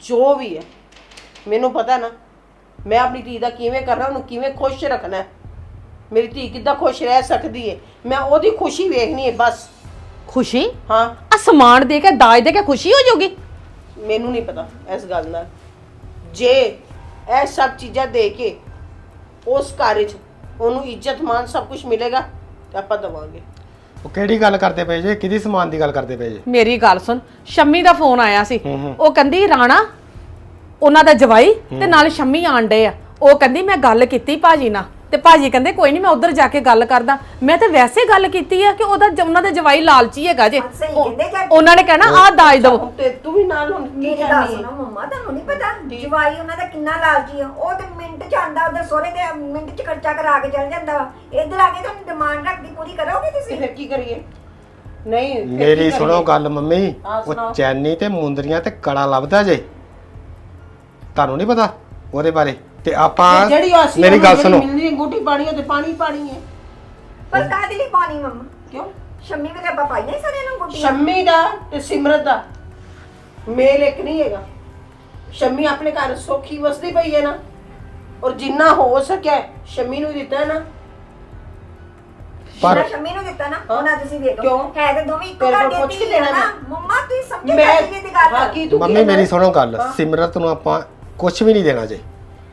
ਜੋ ਵੀ ਹੈ ਮੈਨੂੰ ਪਤਾ ਨਾ ਮੈਂ ਆਪਣੀ ਧੀ ਦਾ ਕਿਵੇਂ ਕਰਨਾ ਉਹਨੂੰ ਕਿਵੇਂ ਖੁਸ਼ ਰੱਖਣਾ ਹੈ। ਮੇਰੀ ਧੀ ਕਿੱਦਾਂ ਖੁਸ਼ ਰਹਿ ਸਕਦੀ ਹੈ? ਮੈਂ ਉਹਦੀ ਖੁਸ਼ੀ ਵੇਖਣੀ ਹੈ ਬਸ। ਖੁਸ਼ੀ? ਹਾਂ। ਆ ਸਮਾਨ ਦੇ ਕੇ ਦਾਜ ਦੇ ਕੇ ਖੁਸ਼ੀ ਹੋ ਜਾਊਗੀ? ਮੈਨੂੰ ਨਹੀਂ ਪਤਾ ਇਸ ਗੱਲ ਦਾ। ਜੇ ਇਹ ਸਭ ਚੀਜ਼ਾਂ ਦੇ ਕੇ ਉਸ ਘਰ 'ਚ ਉਹਨੂੰ ਇੱਜ਼ਤ ਮਾਨ ਸਭ ਕੁਝ ਮਿਲੇਗਾ ਤਾਂ ਆਪਾਂ ਦਵਾਂਗੇ। ਉਹ ਕਿਹੜੀ ਗੱਲ ਕਰਦੇ ਪਏ ਜੇ? ਕਿਹਦੀ ਸਮਾਨ ਦੀ ਗੱਲ ਕਰਦੇ ਪਏ ਜੇ? ਮੇਰੀ ਗੱਲ ਸੁਣ ਸ਼ੰਮੀ ਦਾ ਫੋਨ ਆਇਆ ਸੀ। ਹੂੰ ਹੂੰ। ਉਹ ਕਹਿੰਦੀ ਰਾਣਾ ਉਹਨਾਂ ਦਾ ਜਵਾਈ ਤੇ ਨਾਲ ਸ਼ੰਮੀ ਆਂਡੇ ਆ। ਉਹ ਕਹਿੰਦੀ ਮੈਂ ਗੱਲ ਕੀਤੀ ਭਾਜੀ ਨਾਲ। ਤੇ ਭਾਜੀ ਕਹਿੰਦੇ ਕੋਈ ਨਹੀਂ ਮੈਂ ਉਧਰ ਜਾ ਕੇ ਗੱਲ ਕਰਦਾ। ਮੈਂ ਤਾਂ ਵੈਸੇ ਗੱਲ ਕੀਤੀ ਆ ਕਿ ਉਹਦਾ ਜ- ਉਹਨਾਂ ਦਾ ਜਵਾਈ ਲਾਲਚੀ ਹੈਗਾ ਜੇ। ਸਹੀ ਉਹ- ਕਹਿੰਦੇ ਕਿ- ਉਹਨਾਂ ਨੇ ਕਹਿਣਾ ਆਹ ਦਾਜ ਦਵੋ ਤੇ ਤੂੰ ਵੀ ਨਾਲ ਹੁਣ ਕੀ ਮੇਰੀ ਗੱਲ ਕਰਨੀ ਸੁਣੋ ਹੈ ਮੰਮਾ ਤੁਹਾਨੂੰ ਨਹੀਂ ਪਤਾ? ਜਵਾਈ ਉਹਨਾਂ ਦਾ ਕਿੰਨਾ ਲਾਲਚੀ ਆ। ਉਹ ਤੇ ਮਿੰਟ ਚ ਆਂਦਾ ਉਹਦੇ ਸੋਹਰੇ ਦੇ ਮਿੰਟ ਖਰਚਾ ਕਰਾ ਕੇ ਚਲ ਜਾਂਦਾ ਵਾ। ਇੱਧਰ ਆ ਕੇ ਤੁਹਾਨੂੰ ਡਿਮਾਂਡ ਰੱਖਦੀ ਪੂਰੀ ਕਰੋਗੇ ਤੇ ਤੁਸੀਂ ਫਿਰ ਕੀ ਕਰੀਏ? ਨਹੀਂ ਫਿਰ ਕੀ ਮੇਰੀ ਸੁਣੋ ਕਰੀਏ? ਗੱਲ ਮੰਮੀ ਹਾਂ, ਸੁਣਾਓ। ਉਹ ਚੈਨੀ ਤੇ ਮੁੰਦਰੀਆਂ ਤੇ ਕੜਾ ਲੱਭਦਾ ਜੇ। ਤੁਹਾਨੂੰ ਨਹੀਂ ਪਤਾ ਉਹਦੇ ਬਾਰੇ। ਤੇ ਆਪਾਂ ਤੇ ਜਿਹੜੀ ਮੇਰੀ ਗੱਲ ਸੁਣੋ। ਮਿਲਣੀ ਅੰਗੂਠੀ ਪਾਣੀ ਹੈ ਤੇ ਪਾਣੀ ਪਾਣੀ ਹੈ। ਪਰ ਕਾਹਦੇ ਲਈ ਪਾਣੀ ਮੰਮਾ? ਕਿਉਂ? ਸ਼ੰਮੀ ਵੇਲੇ ਆਪਾਂ ਪਾਈ ਨਹੀਂ ਸਾਰਿਆਂ ਨੂੰ ਗੁੱਟੀਆਂ ਸ਼ੰਮੀ ਦਾ ਤੇ ਸਿਮਰਤ ਦਾ। ਮੇਲ ਇੱਕ ਨਹੀਂ ਹੈਗਾ। ਸ਼ੰਮੀ ਆਪਣੇ ਘਰ ਸੌਖੀ ਵਸਦੀ ਪਈ ਹੈ ਨਾ। ਔਰ ਜਿੰਨਾ ਹੋ ਸਕਿਆ ਸ਼ੰਮੀ ਨੂੰ ਦਿੱਤਾ ਹੈ ਨਾ। ਪਰ ਸ਼ੰਮੀ ਨੂੰ ਦਿੱਤਾ ਨਾ ਉਹਨਾਂ ਤੁਸੀਂ ਦੇ ਦਿਓ ਕਿਉਂ? ਹੈ ਤੇ ਦੋਵੇਂ ਇੱਕੋ ਤੇਰੇ ਘਰ ਕੋਲ ਦੇ ਪੁੱਛ ਕੇ ਨਾ। ਮੈਂ। ਮੰਮਾ ਤੁਸੀਂ ਸਮਝੋ ਮੈਂ ਕਾਹਦੀ ਦੀ ਗੱਲ ਹਾਂ ਕੀ ਤੂੰ ਮੰਮੀ? ਮੇਰੀ ਸੁਣੋ ਗੱਲ। ਹਾਂ। ਸਿਮਰਤ ਨੂੰ ਆਪਾਂ ਕੁਝ ਵੀ ਨਹੀਂ ਦੇਣਾ ਜੇ।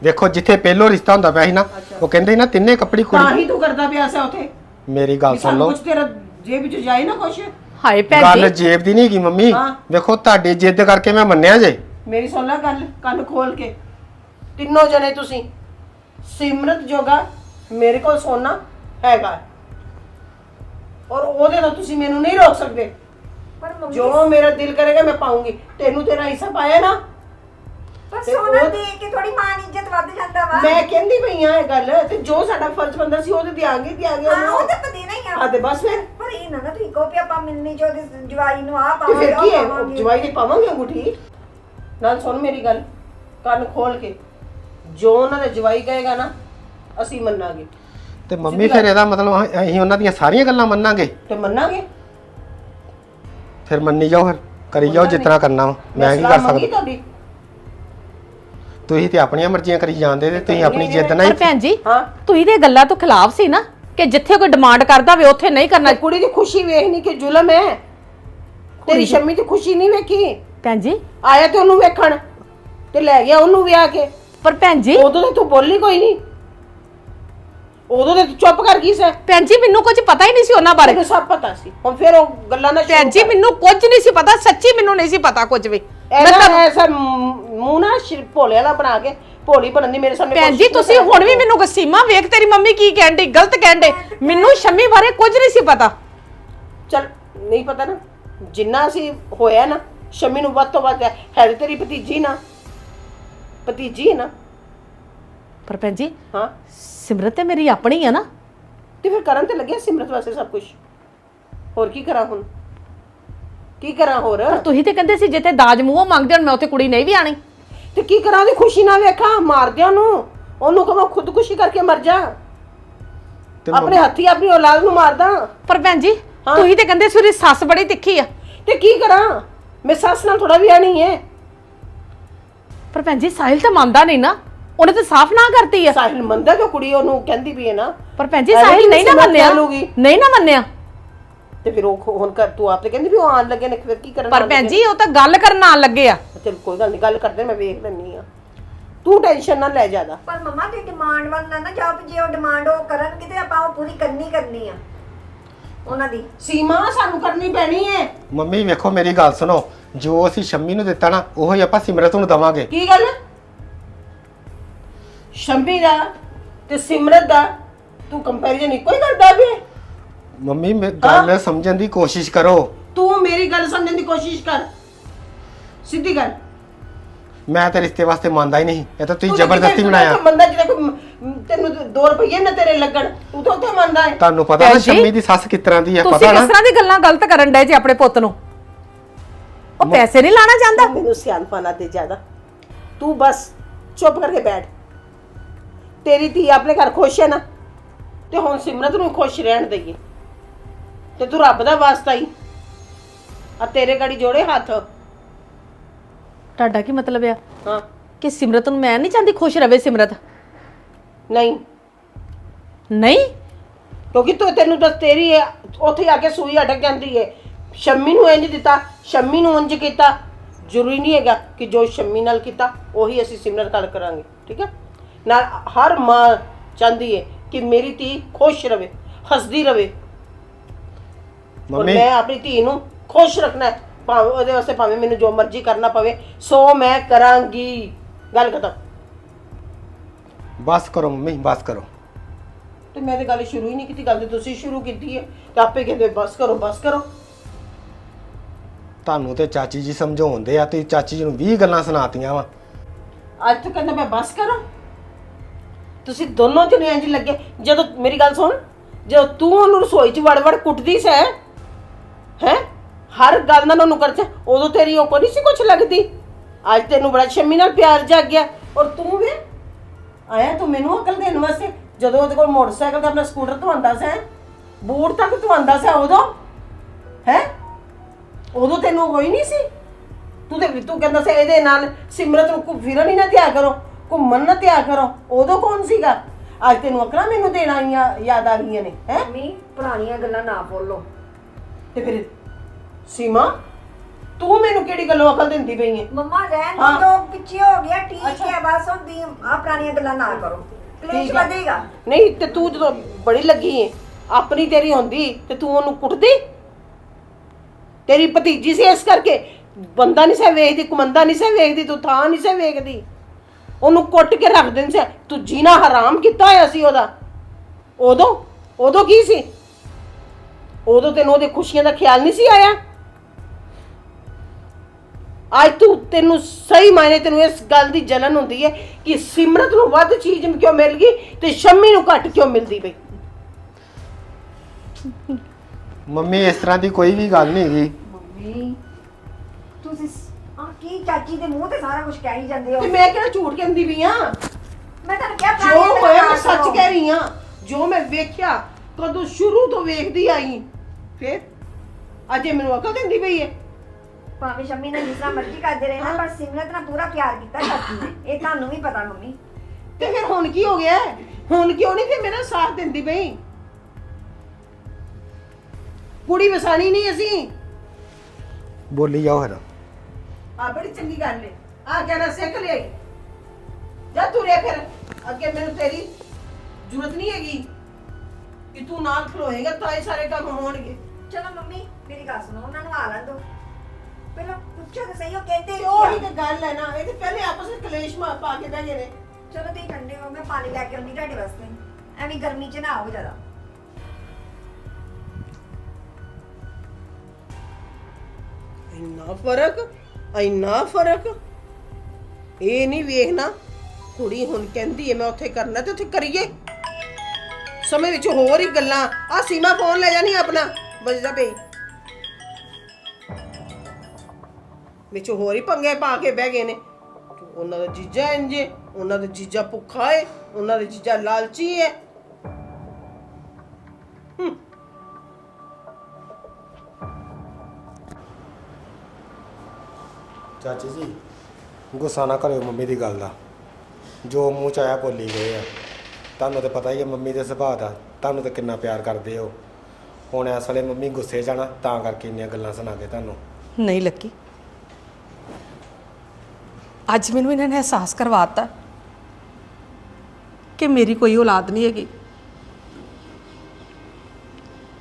ਦੇਖੋ ਜਿੱਥੇ ਪਹਿਲੋ ਰਿਸ਼ਤਾ ਹੁੰਦਾ ਪਿਆ ਸੀ ਨਾ। ਉਹ ਕਹਿੰਦੇ ਸੀ ਨਾ ਤਿੰਨੇ ਕੱਪੜੀ ਤਾਂ ਕੁੜੀ ਹੀ ਤੂੰ ਕਰਦਾ ਪਿਆ ਸਾ ਉਥੇ। ਮੇਰੀ ਗੱਲ ਸੁਣ। ਲਓ ਕੁਝ ਤੇਰਾ ਜੇਬ ਵਿੱਚ ਜਾਏ ਨਾ ਕੁਛ। ਹਾਏ ਭੈਣ ਗੱਲ ਜੀ। ਜੇਬ ਦੀ ਨਹੀਂ ਹੈਗੀ ਮੰਮੀ। ਹਾਂ। ਵੇਖੋ ਤੁਹਾਡੀ ਜਿੱਦ ਕਰਕੇ ਮੈਂ ਮੰਨਿਆ ਜੇ। ਮੇਰੀ ਸੁਣ ਲੈ ਗੱਲ ਕੰਨ ਖੋਲ ਕੇ। ਤਿੰਨੋਂ ਜਣੇ ਤੁਸੀਂ। ਸਿਮਰਤ ਜੋਗਾ ਮੇਰੇ ਕੋਲ ਸੋਨਾ ਹੈਗਾ। ਔਰ ਉਹਦੇ ਤੋਂ ਤੁਸੀਂ ਮੈਨੂੰ ਨਹੀਂ ਰੋਕ ਸਕਦੇ। ਪਰ ਮੰਮੀ ਜੋ ਮੇਰਾ ਦਿਲ ਕਰੇਗਾ ਮੈਂ ਪਾਉਂਗੀ। ਤੈਨੂੰ ਤੇਰਾ ਹਿੱਸਾ ਪਾਇਆ ਨਾ। ਪਰ ਤੇ ਸੋਨਾ ਉਹ- ਦੇ ਕੇ ਥੋੜੀ ਮਾਨ ਇੱਜ਼ਤ ਵੱਧ ਜਾਂਦਾ ਵਾ। ਮੈਂ ਕਹਿੰਦੀ ਪਈ ਆ ਇਹ ਗੱਲ ਤੇ ਜੋ ਸਾਡਾ ਫਰਜ਼ ਬੰਦਾ ਸੀ ਉਹ ਤੇ ਦਿਆਂਗੇ ਦਿਆਂਗੇ ਹਾਂ ਉਹ ਉਹਨੂੰ ਤਾਂ ਪਤਾ ਨਹੀਂ ਆ। ਹਾਂ ਤੇ ਬਸ ਫਿਰ। ਪਰ ਇਹ ਨਾ ਨਾ ਤੁਸੀਂ ਕਹੋ ਵੀ ਆਪਾਂ ਮਿਲਣੀ ਉਹਦੇ ਜਵਾਈ ਨੂੰ ਆ ਤੇ ਪਾਵਾਂਗੇ ਫਿਰ ਉਹ ਕੀ ਹੈ? ਪਾਵਾਂਗੇ। ਜਵਾਈ ਦੀ ਪਾਵਾਂਗੇ ਅੰਗੂਠੀ? ਨਾਲ ਸੁਣ ਮੇਰੀ ਗੱਲ ਕੰਨ ਖੋਲ ਕੇ। ਜੋ ਉਹਨਾਂ ਦਾ ਜਵਾਈ ਕਹੇਗਾ ਨਾ ਅਸੀਂ ਮੰਨਾਂਗੇ। ਤੇ ਮੰਮੀ ਫਿਰ ਇਹਦਾ ਮਤਲਬ ਅਸੀਂ ਅਸੀਂ ਉਹਨਾਂ ਦੀਆਂ ਸਾਰੀਆਂ ਗੱਲਾਂ ਮੰਨਾਂਗੇ? ਤੇ ਮੰਨਾਂਗੇ। ਫਿਰ ਮੰਨੀ ਜਾਓ ਫਿਰ ਕਰੀ ਜਾਓ ਜਿਸ ਤਰ੍ਹਾਂ ਕਰਨਾ ਵਾ। ਮੈਂ ਕੀ ਸਲਾਹ ਕਰ ਮੰਗੀ ਸਕਦਾ? ਤੁਹਾਡੀ। ਤੁਸੀਂ ਤੇ ਆਪਣੀਆਂ ਮਰਜ਼ੀਆਂ ਕਰੀ ਜਾਂਦੇ ਤੇ ਤੁਸੀਂ ਆਪਣੀ ਜਿੱਦ ਪਰ ਨਾਲ ਭੈਣ ਜੀ ਹਾਂ। ਤੁਸੀਂ ਤੇ ਗੱਲਾਂ ਤੋਂ ਖਿਲਾਫ ਸੀ ਨਾ ਕਿ ਜਿੱਥੇ ਕੋਈ ਡਿਮਾਂਡ ਕਰਦਾ ਹੋਵੇ ਉੱਥੇ ਨਹੀਂ ਕਰਨਾ। ਕੁੜੀ ਦੀ ਖੁਸ਼ੀ ਵੇਖਣੀ ਕਿ ਜ਼ੁਲਮ ਹੈ। ਤੇਰੀ ਸ਼ਮੀ ਦੀ ਖੁਸ਼ੀ ਨਹੀਂ ਵੇਖੀ। ਭੈਣ ਜੀ। ਆਇਆ ਤੇ ਉਹਨੂੰ ਵੇਖਣ ਤੇ ਲੈ ਗਿਆ ਉਹਨੂੰ ਵਿਆਹ ਕੇ। ਪਰ ਭੈਣ ਜੀ ਉਦੋਂ ਤੇ ਤੂੰ ਬੋਲੀ ਕੋਈ ਨਹੀਂ। ਉਦੋਂ ਤੇ ਤੂੰ ਚੁੱਪ ਕਰ ਗਈ ਸੈ। ਭੈਣ ਜੀ ਮੈਨੂੰ ਕੁਝ ਪਤਾ ਹੀ ਨਹੀਂ ਸੀ ਉਹਨਾਂ ਬਾਰੇ। ਸਭ ਪਤਾ ਸੀ। ਹੁਣ ਫਿਰ ਉਹ ਗੱਲਾਂ ਦਾ ਭੈਣ ਜੀ ਮੈਨੂੰ ਕੁਝ ਨਹੀਂ ਸੀ ਪਤਾ ਸੱਚੀ ਮੈਨੂੰ ਨਹੀਂ ਸੀ ਪਤਾ ਕੁਝ ਵੀ। ਮੈਂ ਤੁਹਾਨੂੰ ਐਸਾ ਮੂੰਹ ਨਾ ਸ਼ਿਰ ਭੋਲੇ ਵਾਲਾ ਬਣਾ ਕੇ ਭੋਲੀ ਬਣਨ ਦੀ ਮੇਰੇ ਸਾਹਮਣੇ ਭੈਣ ਜੀ ਨਾ ਤੁਸੀਂ ਹੁਣ ਵੀ। ਮੈਨੂੰ ਗਸੀਮਾ ਵੇਖ ਤੇਰੀ ਮੰਮੀ ਕੀ ਕਹਿੰਦੀ ਗਲਤ ਕਹਿੰਦੇ ਮੈਨੂੰ ਸ਼ਮੀ ਬਾਰੇ ਕੁਝ ਨਹੀਂ ਸੀ ਪਤਾ। ਚੱਲ ਨਹੀਂ ਪਤਾ ਨਾ। ਜਿੰਨਾ ਅਸੀਂ ਹੋਇਆ ਨਾ ਸ਼ਮੀ ਨੂੰ ਵੱਧ ਤੋਂ ਵੱਧ ਹੈ। ਹੈ ਤੇ ਤੇਰੀ ਭਤੀਜੀ ਨਾ। ਭਤੀਜੀ ਹੈ ਨਾ। ਪਰ ਭੈਣ ਜੀ ਹਾਂ। ਸਿਮਰਤ ਤੇ ਮੇਰੀ ਆਪਣੀ ਆ ਨਾ। ਤੇ ਫਿਰ ਕਰਨ ਤੇ ਲੱਗਿਆ ਸਿਮਰਤ ਵਾਸਤੇ ਸਭ ਕੁਝ ਹੋਰ ਕੀ ਕਰਾਂ ਹੁਣ? ਕੀ ਕਰਾਂ ਹੋਰ? ਪਰ ਤੁਸੀਂ ਤੇ ਕਹਿੰਦੇ ਸੀ ਜਿੱਥੇ ਦਾਜ ਮੂੰਹੋਂ ਮੰਗਦੇ ਹੁਣ ਮੈਂ ਉੱਥੇ ਕੁੜੀ ਨਹੀਂ ਵੀ ਆਣੀ। ਤੇ ਕੀ ਕਰਾਂ ਉਹਦੀ ਖੁਸ਼ੀ ਨਾ ਵੇਖਾਂ ਮਾਰ ਦਿਆਂ ਉਹਨੂੰ ਉਹਨੂੰ ਕਹਾਂ ਖੁਦਕੁਸ਼ੀ ਕਰਕੇ ਮਰ ਜਾ। ਤੇ ਆਪਣੇ ਹੱਥੀ ਆਪਣੀ ਔਲਾਦ ਨੂੰ ਮਾਰਦਾ। ਪਰ ਭੈਣ ਜੀ ਹਾਂ। ਤੁਸੀਂ ਤੇ ਕਹਿੰਦੇ ਸੀ ਉਹਦੀ ਸੱਸ ਬੜੀ ਤਿੱਖੀ ਆ। ਤੇ ਕੀ ਕਰਾਂ? ਮੈਂ ਸੱਸ ਨਾਲ ਥੋੜਾ ਵਿਆਹ ਨਹੀਂ ਹੈ। ਪਰ ਭੈਣ ਜੀ ਸਾਹਿਲ ਤਾਂ ਮੰਨਦਾ ਨਹੀਂ ਨਾ। ਉਹਨੇ ਤਾਂ ਸਾਫ਼ ਨਾ ਕਰਤੀ ਆ। ਸਾਹਿਲ ਮੰਦਾ ਕਿ ਕੁੜੀ ਉਹਨੂੰ ਕਹਿੰਦੀ ਵੀ ਹੈ ਨਾ। ਪਰ ਭੈਣ ਜੀ ਸਾਹਿਲ ਨਹੀਂ ਨਾ ਮੰਨਿਆ? ਨਹੀਂ ਨਾ ਮੰਨਿਆ। ਤੇ ਫਿਰ ਉਹ ਹੁਣ ਕਰ ਤੂੰ ਆਪ ਤੇ ਕਹਿੰਦੀ ਵੀ ਉਹ ਆਣ ਲੱਗੇ ਨੇ ਫਿਰ ਕੀ ਕਰਨ ਪਰ ਭੈਣ ਜੀ ਉਹ ਤਾਂ ਗੱਲ ਕਰਨ ਆਣ ਲੱਗੇ ਆ? ਚੱਲ ਕੋਈ ਗੱਲ ਨਹੀਂ ਗੱਲ ਕਰਦੇ ਮੈਂ ਵੇਖ ਲੈਣੀ ਆ ਤੂੰ ਟੈਨਸ਼ਨ ਨਾ ਲੈ ਜ਼ਿਆਦਾ। ਪਰ ਮੰਮਾ ਦੀ ਡਿਮਾਂਡ ਵੱਲ ਨਾ ਨਾ ਵੀ ਜੇ ਉਹ ਡਿਮਾਂਡ ਉਹ ਕਰਨਗੇ ਤੇ ਆਪਾਂ ਉਹ ਪੂਰੀ ਕਰਨੀ ਕਰਨੀ ਆ। ਉਹਨਾਂ ਦੀ। ਸੀਮਾ ਸਾਨੂੰ ਕਰਨੀ ਪੈਣੀ ਹੈ ਮੰਮੀ ਵੇਖੋ ਮੇਰੀ ਗੱਲ ਸੁਣੋ। ਜੋ ਅਸੀਂ ਸ਼ੰਮੀ ਨੂੰ ਦਿੱਤਾ ਨਾ ਉਹੋ ਹੀ ਆਪਾਂ ਸਿਮਰਤ ਨੂੰ ਦਵਾਂਗੇ। ਕੀ ਗੱਲ? ਸ਼ੰਮੀ ਦਾ ਤੇ ਸਿਮਰਤ ਦਾ ਤੂੰ ਕੰਪੈਰੀਜ਼ਨ ਇੱਕੋ ਹੀ ਕਰਦਾ ਵੀ ਮੰਮੀ ਮੇ- ਗੱਲ ਸਮਝਣ ਦੀ ਕੋਸ਼ਿਸ਼ ਕਰੋ। ਤੂੰ ਮੇਰੀ ਗੱਲ ਸਮਝਣ ਦੀ ਕੋਸ਼ਿਸ਼ ਕਰ। ਸਿੱਧੀ ਗੱਲ। ਮੈਂ ਤੇ ਰਿਸ਼ਤੇ ਵਾਸਤੇ ਮੰਨਦਾ ਹੀ ਨਹੀਂ। ਇਹ ਤਾਂ ਤੁਸੀਂ ਜ਼ਬਰਦਸਤੀ ਬਣਾਇਆ। ਤੂੰ ਤਾਂ ਬੰਦਾ ਜਿਹਦੇ ਕੋਲ ਮ- ਤੈਨੂੰ 2 ਰੁਪਏ ਨਾ ਤੇਰੇ ਲੱਗਣ ਤੂੰ ਤਾਂ ਉੱਥੇ ਮੰਨਦਾ ਹੈ ਤੁਹਾਨੂੰ ਪਤਾ ਨਾ ਸ਼ੰਮੀ ਦੀ ਸੱਸ ਕਿਸ ਤਰ੍ਹਾਂ ਦੀ ਹੈ ਤੁਸੀਂ ਪਤਾ ਕਿਸ ਨਾ? ਤਰ੍ਹਾਂ ਦੀ ਗੱਲਾਂ ਗਲਤ ਕਰਨ ਡਏ ਜੇ ਆਪਣੇ ਪੁੱਤ ਨੂੰ? ਉਹ ਪੈਸੇ ਨਹੀਂ ਲਾਣਾ ਚਾਹੁੰਦਾ ਮੈਨੂੰ ਸਿਆਣਪਾ ਨਾ ਦੇ ਜ਼ਿਆਦਾ। ਤੂੰ ਬਸ ਚੁੱਪ ਕਰਕੇ ਬੈਠ। ਤੇਰੀ ਧੀ ਆਪਣੇ ਘਰ ਖੁਸ਼ ਹੈ ਨਾ ਤੇ ਹੁਣ ਸਿਮਰਤ ਨੂੰ ਖੁਸ਼ ਰਹਿਣ ਦਈਏ। ਤੇ ਤੂੰ ਰੱਬ ਦਾ ਵਾਸਤਾ ਹੀ। ਆ ਤੇਰੇ ਗੜੀ ਜੋੜੇ ਹੱਥ। ਤੁਹਾਡਾ ਕੀ ਮਤਲਬ ਆ? ਹਾਂ। ਕਿ ਸਿਮਰਤ ਨੂੰ ਮੈਂ ਨਹੀਂ ਚਾਹੁੰਦੀ ਖੁਸ਼ ਰਵੇ ਸਿਮਰਤ? ਨਹੀਂ। ਨਹੀਂ? ਕਿਉਂਕਿ ਤੂੰ ਤੈਨੂੰ ਤਾਂ ਤੇਰੀ ਉੱਥੇ ਆ ਕੇ ਸੂਈ ਅਟਕ ਜਾਂਦੀ ਹੈ ਸ਼ੰਮੀ ਨੂੰ ਇੰਜ ਦਿੱਤਾ ਸ਼ੰਮੀ ਨੂੰ ਇੰਜ ਕੀਤਾ। ਜ਼ਰੂਰੀ ਨਹੀਂ ਹੈਗਾ ਕਿ ਜੋ ਸ਼ੰਮੀ ਨਾਲ ਕੀਤਾ ਉਹੀ ਅਸੀਂ ਸਿਮਰਤ ਨਾਲ ਕਰਾਂਗੇ ਠੀਕ ਹੈ? ਨਾਲ ਹਰ ਮਾਂ ਚਾਹੁੰਦੀ ਹੈ ਕਿ ਮੇਰੀ ਧੀ ਖੁਸ਼ ਰਵੇ ਹੱਸਦੀ ਰਵੇ। ਔਰ ਮੰਮੀ। ਮੈਂ ਆਪਣੀ ਧੀ ਨੂੰ ਖੁਸ਼ ਰੱਖਣਾ ਹੈ। ਭਾਵੇਂ ਉਹਦੇ ਵਾਸਤੇ ਭਾਵੇਂ ਮੈਨੂੰ ਜੋ ਮਰਜ਼ੀ ਕਰਨਾ ਪਵੇ ਸੋ ਮੈਂ ਕਰਾਂਗੀ। ਗੱਲ ਖਤਮ। ਬਸ ਕਰੋ ਮੰਮੀ ਬਸ ਕਰੋ। ਤੇ ਮੈਂ ਤੇ ਗੱਲ ਸ਼ੁਰੂ ਹੀ ਨਹੀਂ ਕੀਤੀ ਗੱਲ ਤੇ ਤੁਸੀਂ ਸ਼ੁਰੂ ਕੀਤੀ ਹੈ। ਤੇ ਆਪੇ ਕਹਿੰਦੇ ਬਸ ਕਰੋ ਬਸ ਕਰੋ। ਤੁਹਾਨੂੰ ਤੇ ਚਾਚੀ ਜੀ ਸਮਝਾਉਂਦੇ ਆ ਤੇ ਚਾਚੀ ਜੀ ਨੂੰ 20 ਗੱਲਾਂ ਸੁਣਾਤੀਆਂ ਵਾ। ਅੱਜ ਤੱਕ ਕਹਿੰਦਾ ਮੈਂ ਬਸ ਕਰਾਂ। ਤੁਸੀਂ ਦੋਨੋਂ ਜਣੇ ਇੰਜ ਲੱਗੇ, ਜਦੋਂ ਮੇਰੀ ਗੱਲ ਸੁਣ, ਜਦੋਂ ਤੂੰ ਉਹਨੂੰ ਰਸੋਈ 'ਚ ਵੜ-ਵੜ ਕੁੱਟਦੀ ਸੈ ਹੈ? ਹਰ ਗੱਲ ਨਾਲ ਉਹਨੂੰ ਕਰਦਾ, ਉਦੋਂ ਤੇਰੀ ਉਹ ਕੋਈ ਨਹੀਂ ਸੀ ਕੁਛ ਲੱਗਦੀ। ਅੱਜ ਤੈਨੂੰ ਬੜਾ ਸ਼ੰਮੀ ਨਾਲ ਪਿਆਰ ਜਾਗ ਗਿਆ ਔਰ ਤੂੰ ਵੀ। ਆਇਆ ਤੂੰ ਮੈਨੂੰ ਅਕਲ ਦੇਣ ਵਾਸਤੇ, ਜਦੋਂ ਉਹਦੇ ਕੋਲ ਮੋਟਰਸਾਈਕਲ ਤੇ ਆਪਣਾ ਸਕੂਟਰ ਧਵਾਉਂਦਾ ਸੈ, ਬੂਟ ਤੱਕ ਧਵਾਉਂਦਾ ਸੈ ਉਦੋਂ, ਹੈ? ਉਦੋਂ ਤੈਨੂੰ ਕੋਈ ਨਹੀਂ ਸੀ? ਤੂੰ ਤੇ ਤੂੰ ਕਹਿੰਦਾ ਸੀ ਇਹਦੇ ਨਾਲ ਸਿਮਰਤ ਨੂੰ ਕੋ ਫਿਰਨ ਹੀ ਨਾ ਦਿਆ ਕਰੋ ਘੁੰਮਣ ਨਾ ਦਿਆ ਕਰੋ। ਉਦੋਂ ਕੌਣ ਸੀਗਾ? ਅੱਜ ਤੈਨੂੰ ਅਕਲਾਂ ਮੈਨੂੰ ਦੇਣ ਆਈਆਂ ਯਾਦ ਆ ਗਈਆਂ ਨੇ ਹੈ? ਮੰਮੀ ਪੁਰਾਣੀਆਂ ਗੱਲਾਂ ਨਾ ਬੋਲੋ। ਤੇ ਫਿਰ ਸੀਮਾ ਤੂੰ ਮੈਨੂੰ ਕਿਹੜੀ ਗੱਲੋਂ ਅਕਲ ਦਿੰਦੀ ਪਈ ਹੈ ਮੰਮਾ ਰਹਿਣ ਹਾਂ। ਦੋ ਪਿੱਛੇ ਹੋ ਗਿਆ ਠੀਕ। ਹੈ ਬਸ ਹੁਣ ਦੀ ਆ ਪੁਰਾਣੀਆਂ ਗੱਲਾਂ ਨਾ ਕਰੋ। ਕਲੇਸ਼ ਠੀਕ ਹੈ। ਵਧੇਗਾ। ਨਹੀਂ ਤੇ ਤੂੰ ਜਦੋਂ ਬੜੀ ਲੱਗੀ ਹੈ ਆਪਣੀ ਤੇਰੀ ਹੁੰਦੀ ਤੇ ਤੂੰ ਉਹਨੂੰ ਕੁੱਟਦੀ? ਤੇਰੀ ਭਤੀਜੀ ਸੀ ਇਸ ਕਰਕੇ। ਬੰਦਾ ਨਹੀਂ ਸਹਿ ਵੇਖਦੀ ਕੁਮੰਦਾ ਨਹੀਂ ਸਹਿ ਵੇਖਦੀ, ਤੂੰ ਥਾਂ ਨਹੀਂ ਸਹਿ ਵੇਖਦੀ। ਉਹਨੂੰ ਕੁੱਟ ਕੇ ਰੱਖ ਦਿੰਦੇ ਸੀ। ਤੂੰ ਜੀਣਾ ਹਰਾਮ ਕੀਤਾ ਹੋਇਆ ਸੀ ਉਹਦਾ। ਉਦੋਂ ਉਦੋਂ ਕੀ ਸੀ? ਉਦੋਂ ਤੈਨੂੰ ਉਹਦੇ ਖੁਸ਼ੀਆਂ ਦਾ ਖਿਆਲ ਨਹੀਂ ਸੀ ਆਇਆ? ਅੱਜ ਤੂੰ ਤੈਨੂੰ ਸਹੀ ਮਾਇਨੇ ਤੈਨੂੰ ਇਸ ਗੱਲ ਦੀ ਜਲਨ ਹੁੰਦੀ ਹੈ ਕਿ ਸਿਮਰਤ ਨੂੰ ਵੱਧ ਚੀਜ਼ ਕਿਉਂ ਮਿਲ ਗਈ ਤੇ ਸ਼ੰਮੀ ਨੂੰ ਘੱਟ ਕਿਉਂ ਮਿਲਦੀ ਪਈ? ਮੰਮੀ ਇਸ ਤਰ੍ਹਾਂ ਦੀ ਕੋਈ ਵੀ ਗੱਲ ਨਹੀਂ ਹੈਗੀ। ਮੰਮੀ ਤੁਸੀਂ ਆ ਕੀ ਚਾਚੀ ਦੇ ਮੂੰਹ ਤੇ ਸਾਰਾ ਕੁਝ ਕਹਿ ਹੀ ਜਾਂਦੇ ਹੋ? ਤੇ ਮੈਂ ਕਿਹੜਾ ਝੂਠ ਕਹਿੰਦੀ ਵੀ ਆ? ਮੈਂ ਤੁਹਾਨੂੰ ਕਿਹਾ ਜੋ ਪੁਰਾਣੀਆਂ ਗੱਲਾਂ ਹੋਇਆ ਨਾ ਮੈਂ ਸੱਚ ਕਰੋ। ਕਹਿ ਰਹੀ ਆ। ਜੋ ਮੈਂ ਵੇਖਿਆ ਕਦੋਂ ਸ਼ੁਰੂ ਤੋਂ ਵੇਖਦੀ ਆਈ। ਫਿਰ ਅੱਜ ਇਹ ਮੈਨੂੰ ਅਕਲ ਦਿੰਦੀ ਪਈ ਹੈ ਭਾਵੇਂ ਸ਼ੰਮੀ ਨੇ ਜਿਸ ਤਰ੍ਹਾਂ ਮਰਜ਼ੀ ਕਰਦੇ ਰਹੇ ਨਾ ਪਰ ਸਿਮਰਤ ਨਾਲ ਪੂਰਾ ਪਿਆਰ ਕੀਤਾ ਚਾਚੀ ਨੇ ਇਹ ਤੁਹਾਨੂੰ ਵੀ ਪਤਾ ਮੰਮੀ। ਤੇ ਫਿਰ ਹੁਣ ਕੀ ਹੋ ਗਿਆ? ਹੁਣ ਕਿਉਂ ਨਹੀਂ ਫਿਰ ਮੇਰਾ ਸਾਥ ਦਿੰਦੀ ਪਈ? ਕੁੜੀ ਵਸਾਣੀ ਨਹੀਂ ਅਸੀਂ। ਬੋਲੀ ਜਾਓ ਫਿਰ। ਆ ਬੜੀ ਚੰਗੀ ਗੱਲ ਹੈ ਆ ਕਹਿਣਾ ਸਿੱਖ ਲਿਆਈ। ਜਾ ਤੂੰ ਰੇ ਫਿਰ। ਅੱਗੇ ਮੈਨੂੰ ਤੇਰੀ ਜ਼ਰੂਰਤ ਨਹੀਂ ਹੈਗੀ ਕਿ ਤੂੰ ਨਾਲ ਖਲੋਏਗਾ ਤਾਂ ਇਹ ਸਾਰੇ ਕੰਮ ਹੋਣਗੇ। ਚਲੋ ਮੰਮੀ ਮੇਰੀ ਗੱਲ ਸੁਣੋ ਉਹਨਾਂ ਨੂੰ ਆ ਲੈਣ ਦਿਓ। ਪਹਿਲਾਂ ਪੁੱਛੋ ਤਾਂ ਸਹੀ ਉਹ ਕਹਿੰਦੇ ਤੇ ਉਹੀ? ਤੇ ਗੱਲ ਹੈ ਨਾ ਇਹ ਤੇ ਪਹਿਲੇ ਆਪਸ ਵਿੱਚ ਕਲੇਸ਼ ਮਾ ਪਾ ਕੇ ਬਹਿ ਗਏ ਨੇ। ਚਲੋ ਤੁਸੀਂ ਠੰਡੇ ਹੋ ਮੈਂ ਪਾਣੀ ਲੈ ਕੇ ਆਉਂਦੀ ਤੁਹਾਡੇ ਵਾਸਤੇ। ਐਵੇਂ ਗਰਮੀ 'ਚ ਨਾ ਆਓ ਜ਼ਿਆਦਾ। ਇੰਨਾ ਫ਼ਰਕ ਇੰਨਾ ਫ਼ਰਕ। ਇਹ ਨਹੀਂ ਵੇਖਣਾ, ਕੁੜੀ ਹੁਣ ਕਹਿੰਦੀ ਹੈ ਮੈਂ ਉੱਥੇ ਕਰਨਾ ਤੇ ਉੱਥੇ ਕਰੀਏ। ਸਮੇਂ ਵਿੱਚ ਹੋਰ ਹੀ ਗੱਲਾਂ। ਆ ਸੀਮਾ ਫੋਨ ਲੈ ਜਾਣੀ ਆਪਣਾ, ਵੱਜਦਾ ਪਈ। ਵਿੱਚ ਹੋਰ ਹੀ ਪੰਗੇ ਪਾ ਕੇ ਬਹਿ ਗਏ ਨੇ। ਉਹਨਾਂ ਦਾ ਜੀਜਾ ਇੰਜੇ ਉਹਨਾਂ ਦਾ ਜੀਜਾ ਭੁੱਖਾ ਏ, ਉਹਨਾਂ ਦਾ ਜੀਜਾ ਲਾਲਚੀ ਏ। ਚਾਚੀ ਜੀ ਗੁੱਸਾ ਨਾ ਕਰਿਓ ਮੰਮੀ ਦੀ ਗੱਲ ਦਾ। ਜੋ ਮੂੰਹ ਚ ਆਇਆ ਬੋਲੀ ਗਏ ਆ। ਤੁਹਾਨੂੰ ਤਾਂ ਪਤਾ ਹੀ ਹੈ ਮੰਮੀ ਦੇ ਸੁਭਾਅ ਦਾ ਤੁਹਾਨੂੰ ਤਾਂ ਕਿੰਨਾ ਪਿਆਰ ਕਰਦੇ ਹੋ। ਹੁਣ ਇਸ ਵੇਲੇ ਮੰਮੀ ਗੁੱਸੇ ਜਾਣਾ ਤਾਂ ਕਰਕੇ ਇੰਨੀਆਂ ਗੱਲਾਂ ਸੁਣਾ ਕੇ ਤੁਹਾਨੂੰ। ਨਹੀਂ ਲੱਗੀ ਅੱਜ ਮੈਨੂੰ ਇਹਨਾਂ ਨੇ ਅਹਿਸਾਸ ਕਰਵਾਤਾ ਕਿ ਮੇਰੀ ਕੋਈ ਔਲਾਦ ਨਹੀਂ ਹੈਗੀ।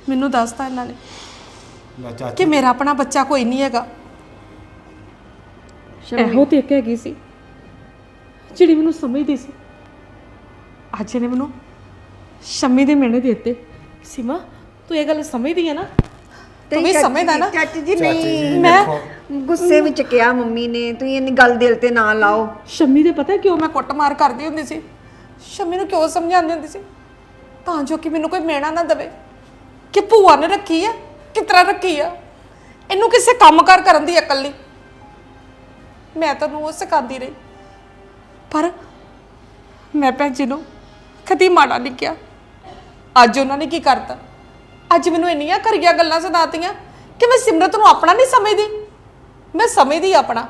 ਮੈਨੂੰ ਦੱਸਤਾ ਇਹਨਾਂ ਨੇ ਕਿ ਮੇਰਾ ਆਪਣਾ ਬੱਚਾ ਕੋਈ ਨਹੀਂ ਹੈਗਾ। ਇਹੋ ਤੇ ਇੱਕ ਹੈਗੀ ਸੀ ਜਿਹੜੀ ਮੈਨੂੰ ਸਮਝਦੀ ਸੀ। ਅੱਜ ਇਹਨੇ ਮੈਨੂੰ ਸ਼ੰਮੀ ਦੇ ਮਿਹਣੇ ਦੇ ਦਿੱਤੇ। ਸੀਮਾ ਤੂੰ ਇਹ ਗੱਲ ਸਮਝਦੀ ਹੈ ਨਾ? ਤੂੰ ਵੀ ਸਮਝਦਾ ਨਾ? ਚਾਚੀ ਜੀ ਨਹੀਂ ਮੈਂ- ਗੁੱਸੇ ਵਿੱਚ ਕਿਹਾ ਮੰਮੀ ਨੇ ਤੁਸੀਂ ਇੰਨੀ ਗੱਲ ਦਿਲ ਤੇ ਨਾ ਲਾਓ। ਸ਼ੰਮੀ ਦੇ ਪਤਾ ਕਿਉਂ ਮੈਂ ਕੁੱਟਮਾਰ ਕਰਦੀ ਹੁੰਦੀ ਸੀ? ਸ਼ੰਮੀ ਨੂੰ ਕਿਉਂ ਸਮਝਾਉਂਦੀ ਹੁੰਦੀ ਸੀ? ਤਾਂ ਜੋ ਕਿ ਮੈਨੂੰ ਕੋਈ ਮੇਣਾ ਨਾ ਦਵੇ। ਕਿ ਭੂਆ ਨੇ ਰੱਖੀ ਆ? ਕਿਸ ਤਰ੍ਹਾਂ ਰੱਖੀ ਆ? ਇਹਨੂੰ ਕਿਸੇ ਕੰਮ ਕਾਰ ਕਰਨ ਦੀ ਅਕਲ ਨਹੀਂ। ਮੈਂ ਤੁਹਾਨੂੰ ਉਹ ਸਿਖਾਉਂਦੀ ਰਹੀ। ਪਰ ਮੈਂ ਭੈਣ ਜੀ ਨੂੰ ਕਦੀ ਮਾੜਾ ਨਹੀਂ ਕਿਹਾ। ਅੱਜ ਉਹਨਾਂ ਨੇ ਕੀ ਕਰਤਾ? ਅੱਜ ਮੈਨੂੰ ਇੰਨੀਆਂ ਕਰੀਆਂ ਗੱਲਾਂ ਸੁਣਾਤੀਆਂ ਕਿ ਮੈਂ ਸਿਮਰਤ ਨੂੰ ਆਪਣਾ ਨਹੀਂ ਸਮਝਦੀ। ਮੈਂ ਸਮਝਦੀ ਆਪਣਾ।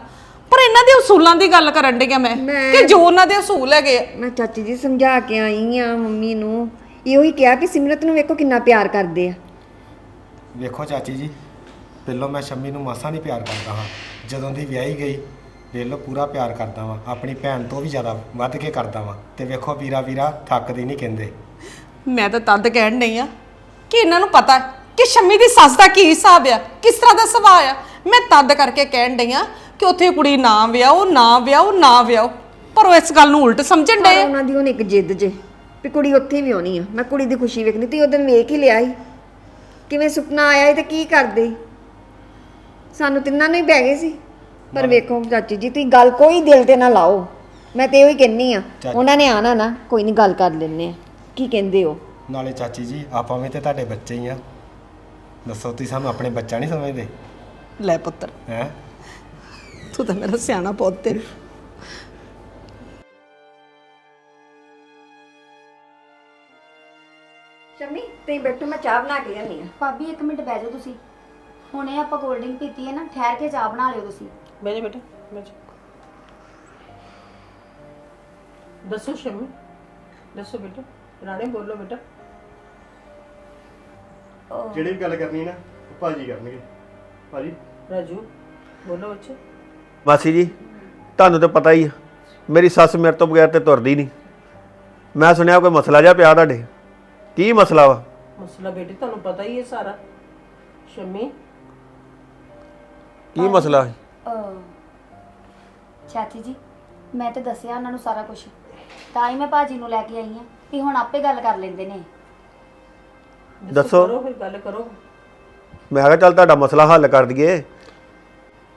ਪਰ ਇਹਨਾਂ ਦੇ ਅਸੂਲਾਂ ਦੀ ਗੱਲ ਕਰਨ ਡਈ ਆ ਮੈਂ ਮੈਂ- ਕਿ ਜੋ ਉਹਨਾਂ ਦੇ ਅਸੂਲ ਹੈਗੇ ਆ। ਮੈਂ ਚਾਚੀ ਜੀ ਸਮਝਾ ਕੇ ਆਈ ਆ ਮੰਮੀ ਨੂੰ। ਇਹੋ ਹੀ ਕਿਹਾ ਕਿ ਸਿਮਰਤ ਨੂੰ ਵੇਖੋ ਕਿੰਨਾ ਪਿਆਰ ਕਰਦੇ ਆ। ਵੇਖੋ ਚਾਚੀ ਜੀ ਪਹਿਲਾਂ ਮੈਂ ਸ਼ੰਮੀ ਨੂੰ ਮਾਸਾ ਨਹੀਂ ਪਿਆਰ ਕਰਦਾ ਹਾਂ। ਜਦੋਂ ਦੀ ਵਿਆਹੀ ਗਈ ਵੇਖ ਲਓ ਪੂਰਾ ਪਿਆਰ ਕਰਦਾ ਵਾਂ ਆਪਣੀ ਭੈਣ ਤੋਂ ਵੀ ਜ਼ਿਆਦਾ ਵੱਧ ਕੇ ਕਰਦਾ ਵਾਂ। ਤੇ ਵੇਖੋ ਵੀਰਾ ਵੀਰਾ ਥੱਕਦੀ ਨਹੀਂ ਕਹਿੰਦੇ। ਮੈਂ ਤਾਂ ਤਦ ਕਹਿਣ ਨਹੀਂ ਆ ਕਿ ਇਹਨਾਂ ਨੂੰ ਪਤਾ ਹੈ ਕਿ ਸ਼ੰਮੀ ਦੀ ਸੱਸ ਦਾ ਕੀ ਹਿਸਾਬ ਆ ਕਿਸ ਤਰ੍ਹਾਂ ਦਾ ਸੁਭਾਅ ਆ। ਮੈਂ ਤਦ ਕਰਕੇ ਕਹਿਣ ਡਈ ਆ ਕਿ ਉੱਥੇ ਕੁੜੀ ਨਾ ਵਿਆਹੋ ਨਾ ਵਿਆਹੋ ਨਾ ਵਿਆਹੋ। ਪਰ ਉਹ ਇਸ ਗੱਲ ਨੂੰ ਉਲਟ ਸਮਝਣ ਪਰ ਡਏ ਆ। ਉਹਨਾਂ ਦੀ ਹੁਣ ਇੱਕ ਜਿੱਦ ਜੇ ਵੀ ਕੁੜੀ ਉੱਥੇ ਵੀ ਆਉਣੀ ਆ। ਮੈਂ ਕੁੜੀ ਦੀ ਖੁਸ਼ੀ ਵੇਖਣੀ ਤੇ ਉਹ ਦਿਨ ਵੇਖ ਹੀ ਲਿਆ ਸੀ। ਕਿਵੇਂ ਸੁਪਨਾ ਆਇਆ ਸੀ ਤੇ ਕੀ ਕਰਦੇ ਸੀ। ਸਾਨੂੰ ਤਿੰਨਾਂ ਨੂੰ ਹੀ ਪੈ ਗਏ ਸੀ। ਪਰ ਵੇਖੋ ਚਾਚੀ ਜੀ ਤੁਸੀਂ ਗੱਲ ਕੋਈ ਦਿਲ ਤੇ ਨਾ ਲਾਓ। ਮੈਂ ਤੇ ਇਹੋ ਹੀ ਕਹਿੰਨੀ ਆ। ਚਾਚੀ- ਉਹਨਾਂ ਨੇ ਆਣਾ ਨਾ ਕੋਈ ਨਹੀਂ ਗੱਲ ਕਰ ਲੈਣੇ ਆ। ਕੀ ਕਹਿੰਦੇ ਹੋ? ਨਾਲੇ ਚਾਚੀ ਜੀ ਆਪਾਂ ਵੀ ਤੇ ਤੁਹਾਡੇ ਬੱਚੇ ਹੀ ਆ। ਦੱਸੋ ਤੁਸੀਂ ਸਾਨੂੰ ਆਪਣੇ ਬੱਚਾ ਨਹੀਂ ਸਮਝਦੇ? ਲੈ ਪੁੱਤਰ। ਹੈ? ਤੂੰ ਤਾਂ ਮੇਰਾ ਸਿਆਣਾ ਪੁੱਤ ਹੈ ਸ਼ਮੀ ਤੁਸੀਂ ਬੈਠੋ ਮੈਂ ਚਾਹ ਬਣਾ ਕੇ ਲਿਆਨੀ ਆ। ਭਾਬੀ ਇੱਕ ਮਿੰਟ ਬਹਿ ਜਾਓ ਤੁਸੀਂ। ਹੁਣੇ ਆਪਾਂ ਕੋਲਡ ਡਰਿੰਕ ਪੀਤੀ ਹੈ ਨਾ ਠਹਿਰ ਕੇ ਚਾਹ ਬਣਾ ਲਿਓ ਤੁਸੀਂ। ਬਹਿ ਜਾ ਬੇਟਾ ਬਹਿ ਜਾ। ਦੱਸੋ ਸ਼ਮੀ ਦੱਸੋ ਬੇਟਾ ਰਾਣੇ ਬੋਲੋ ਬੇਟਾ। ਜਿਹੜੀ ਵੀ ਗੱਲ ਕਰਨੀ ਨਾ ਉਹ ਭਾਜੀ ਕਰਨਗੇ। ਭਾਜੀ। ਰਾਜੂ ਬੋਲੋ ਬੱਚੇ। ਮਾਸੀ ਜੀ ਤੁਹਾਨੂੰ ਤਾਂ ਪਤਾ ਹੀ ਆ ਮੇਰੀ ਸੱਸ ਮੇਰੇ ਤੋਂ ਬਗੈਰ ਤੇ ਤੁਰਦੀ ਨਹੀਂ। ਮੈਂ ਸੁਣਿਆ ਕੋਈ ਮਸਲਾ ਜਿਹਾ ਪਿਆ ਤੁਹਾਡੇ। ਕੀ ਮਸਲਾ ਵਾ? ਮਸਲਾ ਬੇਟੇ ਤੁਹਾਨੂੰ ਪਤਾ ਹੀ ਹੈ ਸਾਰਾ। ਸ਼ਮੀ। ਕੀ ਮਸਲਾ? ਹੈ ਚਾਚੀ ਜੀ ਮੈਂ ਤੇ ਦੱਸਿਆ ਉਹਨਾਂ ਨੂੰ ਸਾਰਾ ਕੁਝ ਤਾਂ ਹੀ ਮੈਂ ਭਾਜੀ ਨੂੰ ਲੈ ਕੇ ਆਈ ਹਾਂ ਕਿ ਹੁਣ ਆਪੇ ਗੱਲ ਕਰ ਲੈਂਦੇ ਨੇ। ਦੱਸੋ। ਕਰੋ ਫਿਰ ਗੱਲ ਕਰੋ। ਮੈਂ ਕਿਹਾ ਚੱਲ ਤੁਹਾਡਾ ਮਸਲਾ ਹੱਲ ਕਰ ਦਈਏ।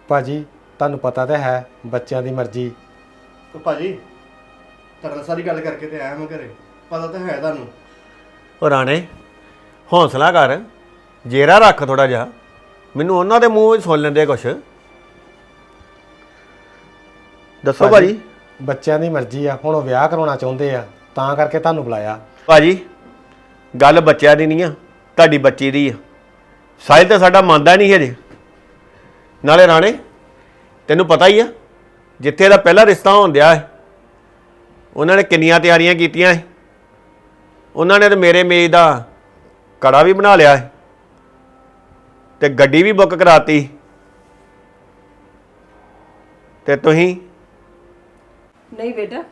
ਭਾਜੀ ਤੁਹਾਨੂੰ ਪਤਾ ਤਾਂ ਹੈ ਬੱਚਿਆਂ ਦੀ ਮਰਜ਼ੀ। ਉਹ ਭਾਜੀ ਨਾਲ ਸਾਰੀ ਗੱਲ ਕਰਕੇ ਤੇ ਆਇਆ ਮੈਂ ਘਰੇ। ਪਤਾ ਤਾਂ ਹੈ ਤੁਹਾਨੂੰ। ਉਹ ਰਾਣੇ ਹੌਸਲਾ ਕਰ। ਜੇਰਾ ਰੱਖ ਥੋੜਾ ਜਿਹਾ। ਮੈਨੂੰ ਉਹਨਾਂ ਦੇ ਮੂੰਹ ਵਿੱਚ ਸੁਣ ਲੈਂਦੇ ਕੁਛ। ਦੱਸੋ ਭਾਜੀ ਬੱਚਿਆਂ ਦੀ ਮਰਜ਼ੀ ਆ ਹੁਣ ਉਹ ਵਿਆਹ ਕਰਾਉਣਾ ਚਾਹੁੰਦੇ ਆ ਤਾਂ ਕਰਕੇ ਤੁਹਾਨੂੰ ਬੁਲਾਇਆ। ਭਾਜੀ ਗੱਲ ਬੱਚਿਆਂ ਦੀ ਨਹੀਂ ਆ ਤੁਹਾਡੀ ਬੱਚੀ ਦੀ ਆ। ਸਾਹਿਲ ਤਾਂ ਸਾਡਾ ਮੰਨਦਾ ਨਹੀਂ ਹਜੇ। ਨਾਲੇ ਰਾਣੇ ਤੈਨੂੰ ਪਤਾ ਹੀ ਆ ਜਿੱਥੇ ਦਾ ਪਹਿਲਾ ਰਿਸ਼ਤਾ ਹੋਣ ਦਿਆ ਹੈ ਉਹਨਾਂ ਨੇ ਕਿੰਨੀਆਂ ਤਿਆਰੀਆਂ ਕੀਤੀਆਂ ਹੈ ਉਹਨਾਂ ਨੇ ਤੇ ਮੇਰੇ ਮੇਜ਼ ਦਾ ਕੜਾ ਵੀ ਬਣਾ ਲਿਆ ਹੈ ਤੇ ਗੱਡੀ ਵੀ ਬੁੱਕ ਕਰਾਤੀ। ਤੇ ਤੁਸੀਂ ਨਹੀਂ ਬੇਟਾ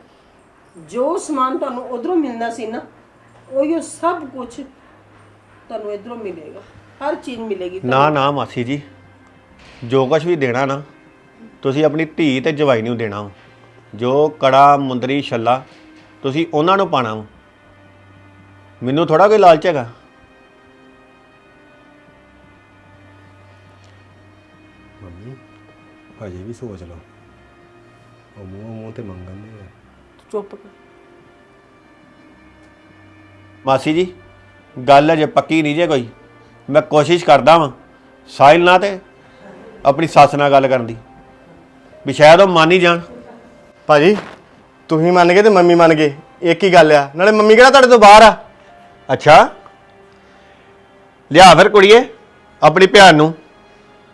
ਜੋ ਸਮਾਨ ਤੁਹਾਨੂੰ ਉਧਰੋਂ ਮਿਲਣਾ ਸੀ ਨਾ ਉਹੀ ਸਭ ਕੁਝ ਤੁਹਾਨੂੰ ਇਧਰੋਂ ਮਿਲੇਗਾ ਹਰ ਚੀਜ਼ ਮਿਲੇਗੀ ਨਾ ਨਾ ਮਾਸੀ ਜੀ ਜੋ ਕੁਝ ਵੀ ਦੇਣਾ ਨਾ ਤੁਸੀਂ ਆਪਣੀ ਧੀ ਤੇ ਜਵਾਈ ਨੂੰ ਦੇਣਾ ਵਾ। ਜੋ ਕੜਾ ਮੁੰਦਰੀ ਛੱਲਾ ਤੁਸੀਂ ਉਹਨਾਂ ਨੂੰ ਪਾਣਾ ਵਾ। ਮੈਨੂੰ ਥੋੜਾ ਕੋਈ ਲਾਲਚ ਹੈਗਾ ਮੰਮੀ ਹਜੇ ਵੀ ਸੋਚ ਲਓ ਉਹ ਮੂੰਹ ਮੂੰਹ ਤੇ ਮੰਗਣ ਦੇ ਆ। ਚੁੱਪ ਕਰ। ਮਾਸੀ ਜੀ ਗੱਲ ਅਜੇ ਪੱਕੀ ਨਹੀਂ ਜੇ ਕੋਈ। ਮੈਂ ਕੋਸ਼ਿਸ਼ ਕਰਦਾ ਵਾਂ ਸਾਹਿਲ ਨਾਲ ਤੇ ਆਪਣੀ ਸੱਸ ਨਾਲ ਗੱਲ ਕਰਨ ਦੀ। ਵੀ ਸ਼ਾਇਦ ਉਹ ਮੰਨ ਹੀ ਜਾਣ। ਭਾਜੀ ਤੁਸੀਂ ਮੰਨ ਗਏ ਤੇ ਮੰਮੀ ਮੰਨ ਗਏ। ਇੱਕ ਹੀ ਗੱਲ ਆ ਨਾਲੇ ਮੰਮੀ ਕਿਹੜਾ ਤੁਹਾਡੇ ਤੋਂ ਬਾਹਰ ਆ? ਅੱਛਾ। ਲਿਆ ਫਿਰ ਕੁੜੀਏ ਆਪਣੀ ਭੈਣ ਨੂੰ।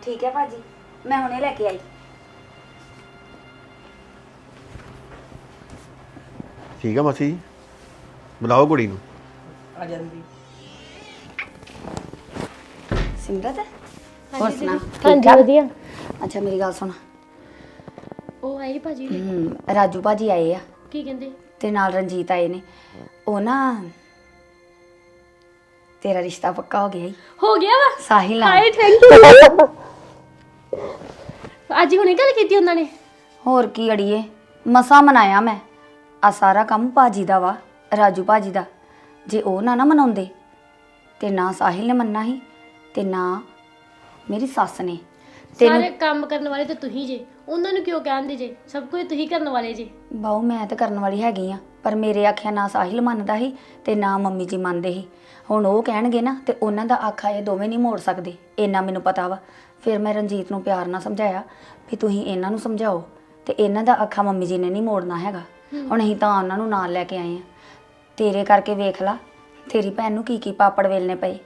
ਠੀਕ ਹੈ ਭਾਜੀ ਮੈਂ ਹੁਣੇ ਲੈ ਕੇ ਆਈ। ਠੀਕ ਹੈ ਮਾਸੀ ਜੀ। ਬੁਲਾਓ ਕੁੜੀ ਨੂੰ। ਆ ਜਾਂਦੀ। ਸਿਮਰਤ? ਹੋਰ ਸੁਣਾ। ਹਾਂਜੀ ਵਧੀਆ। ਅੱਛਾ ਮੇਰੀ ਗੱਲ ਸੁਣ। ਉਹ ਆਈ ਭਾਜੀ ਹਮ, ਰਾਜੂ ਭਾਜੀ ਆਏ ਆ। ਕੀ ਕਹਿੰਦੇ? ਤੇ ਨਾਲ ਰਣਜੀਤ ਆਏ ਨੇ। ਉਹ ਨਾ ਤੇਰਾ ਰਿਸ਼ਤਾ ਪੱਕਾ ਹੋ ਗਿਆ ਈ। ਹੋ ਗਿਆ ਵਾ? ਸਾਹਿਲ ਨਾਲ ਹਾਏ ਥੈਂਕ ਯੂ ਅੱਜ ਹੁਣੇ ਗੱਲ ਕੀਤੀ ਉਹਨਾਂ ਨੇ? ਹੋਰ ਕੀ ਅੜੀਏ ਮਸਾ ਮਨਾਇਆ ਮੈਂ। ਆ ਸਾਰਾ ਕੰਮ ਭਾਜੀ ਦਾ ਵਾ ਰਾਜੂ ਭਾਜੀ ਦਾ। ਜੇ ਉਹ ਨਾ ਨਾ ਮਨਾਉਂਦੇ ਤੇ ਨਾ ਸਾਹਿਲ ਨੇ ਮੰਨਣਾ ਸੀ ਤੇ ਨਾ ਮੇਰੀ ਸੱਸ ਨੇ। ਤੈਨੂੰ ਸਾਰੇ ਕੰਮ ਕਰਨ ਵਾਲੇ ਤੇ ਤੁਸੀਂ ਜੇ ਉਹਨਾਂ ਨੂੰ ਕਿਉਂ ਕਹਿੰਦੇ ਜੇ? ਸਭ ਕੁਝ ਤੁਸੀਂ ਕਰਨ ਵਾਲੇ ਜੇ। ਬਾਉ ਮੈਂ ਤਾਂ ਕਰਨ ਵਾਲੀ ਹੈਗੀ ਆ ਪਰ ਮੇਰੇ ਆਖਿਆ ਨਾ ਸਾਹਿਲ ਮੰਨਦਾ ਸੀ ਤੇ ਨਾ ਮੰਮੀ ਜੀ ਮੰਨਦੇ ਸੀ। ਹੁਣ ਉਹ ਕਹਿਣਗੇ ਨਾ ਤੇ ਉਹਨਾਂ ਦਾ ਆਖਾ ਇਹ ਦੋਵੇਂ ਨਹੀਂ ਮੋੜ ਸਕਦੇ ਇੰਨਾ ਮੈਨੂੰ ਪਤਾ ਵਾ। ਫਿਰ ਮੈਂ ਰਣਜੀਤ ਨੂੰ ਪਿਆਰ ਨਾਲ ਸਮਝਾਇਆ ਵੀ ਤੁਸੀਂ ਇਹਨਾਂ ਨੂੰ ਸਮਝਾਓ ਤੇ ਇਹਨਾਂ ਦਾ ਆਖਾ ਮੰਮੀ ਜੀ ਨੇ ਨਹੀਂ ਮੋੜਨਾ ਹੈਗਾ। ਹੁਣ ਅਸੀਂ ਤਾਂ ਉਹਨਾਂ ਨੂੰ ਨਾਲ ਲੈ ਕੇ ਆਏ ਆ ਤੇਰੇ ਕਰਕੇ ਵੇਖ ਲਾ ਤੇਰੀ ਭੈਣ ਨੂੰ ਕੀ ਕੀ ਪਾਪੜ ਵੇਲਨੇ ਪਏ।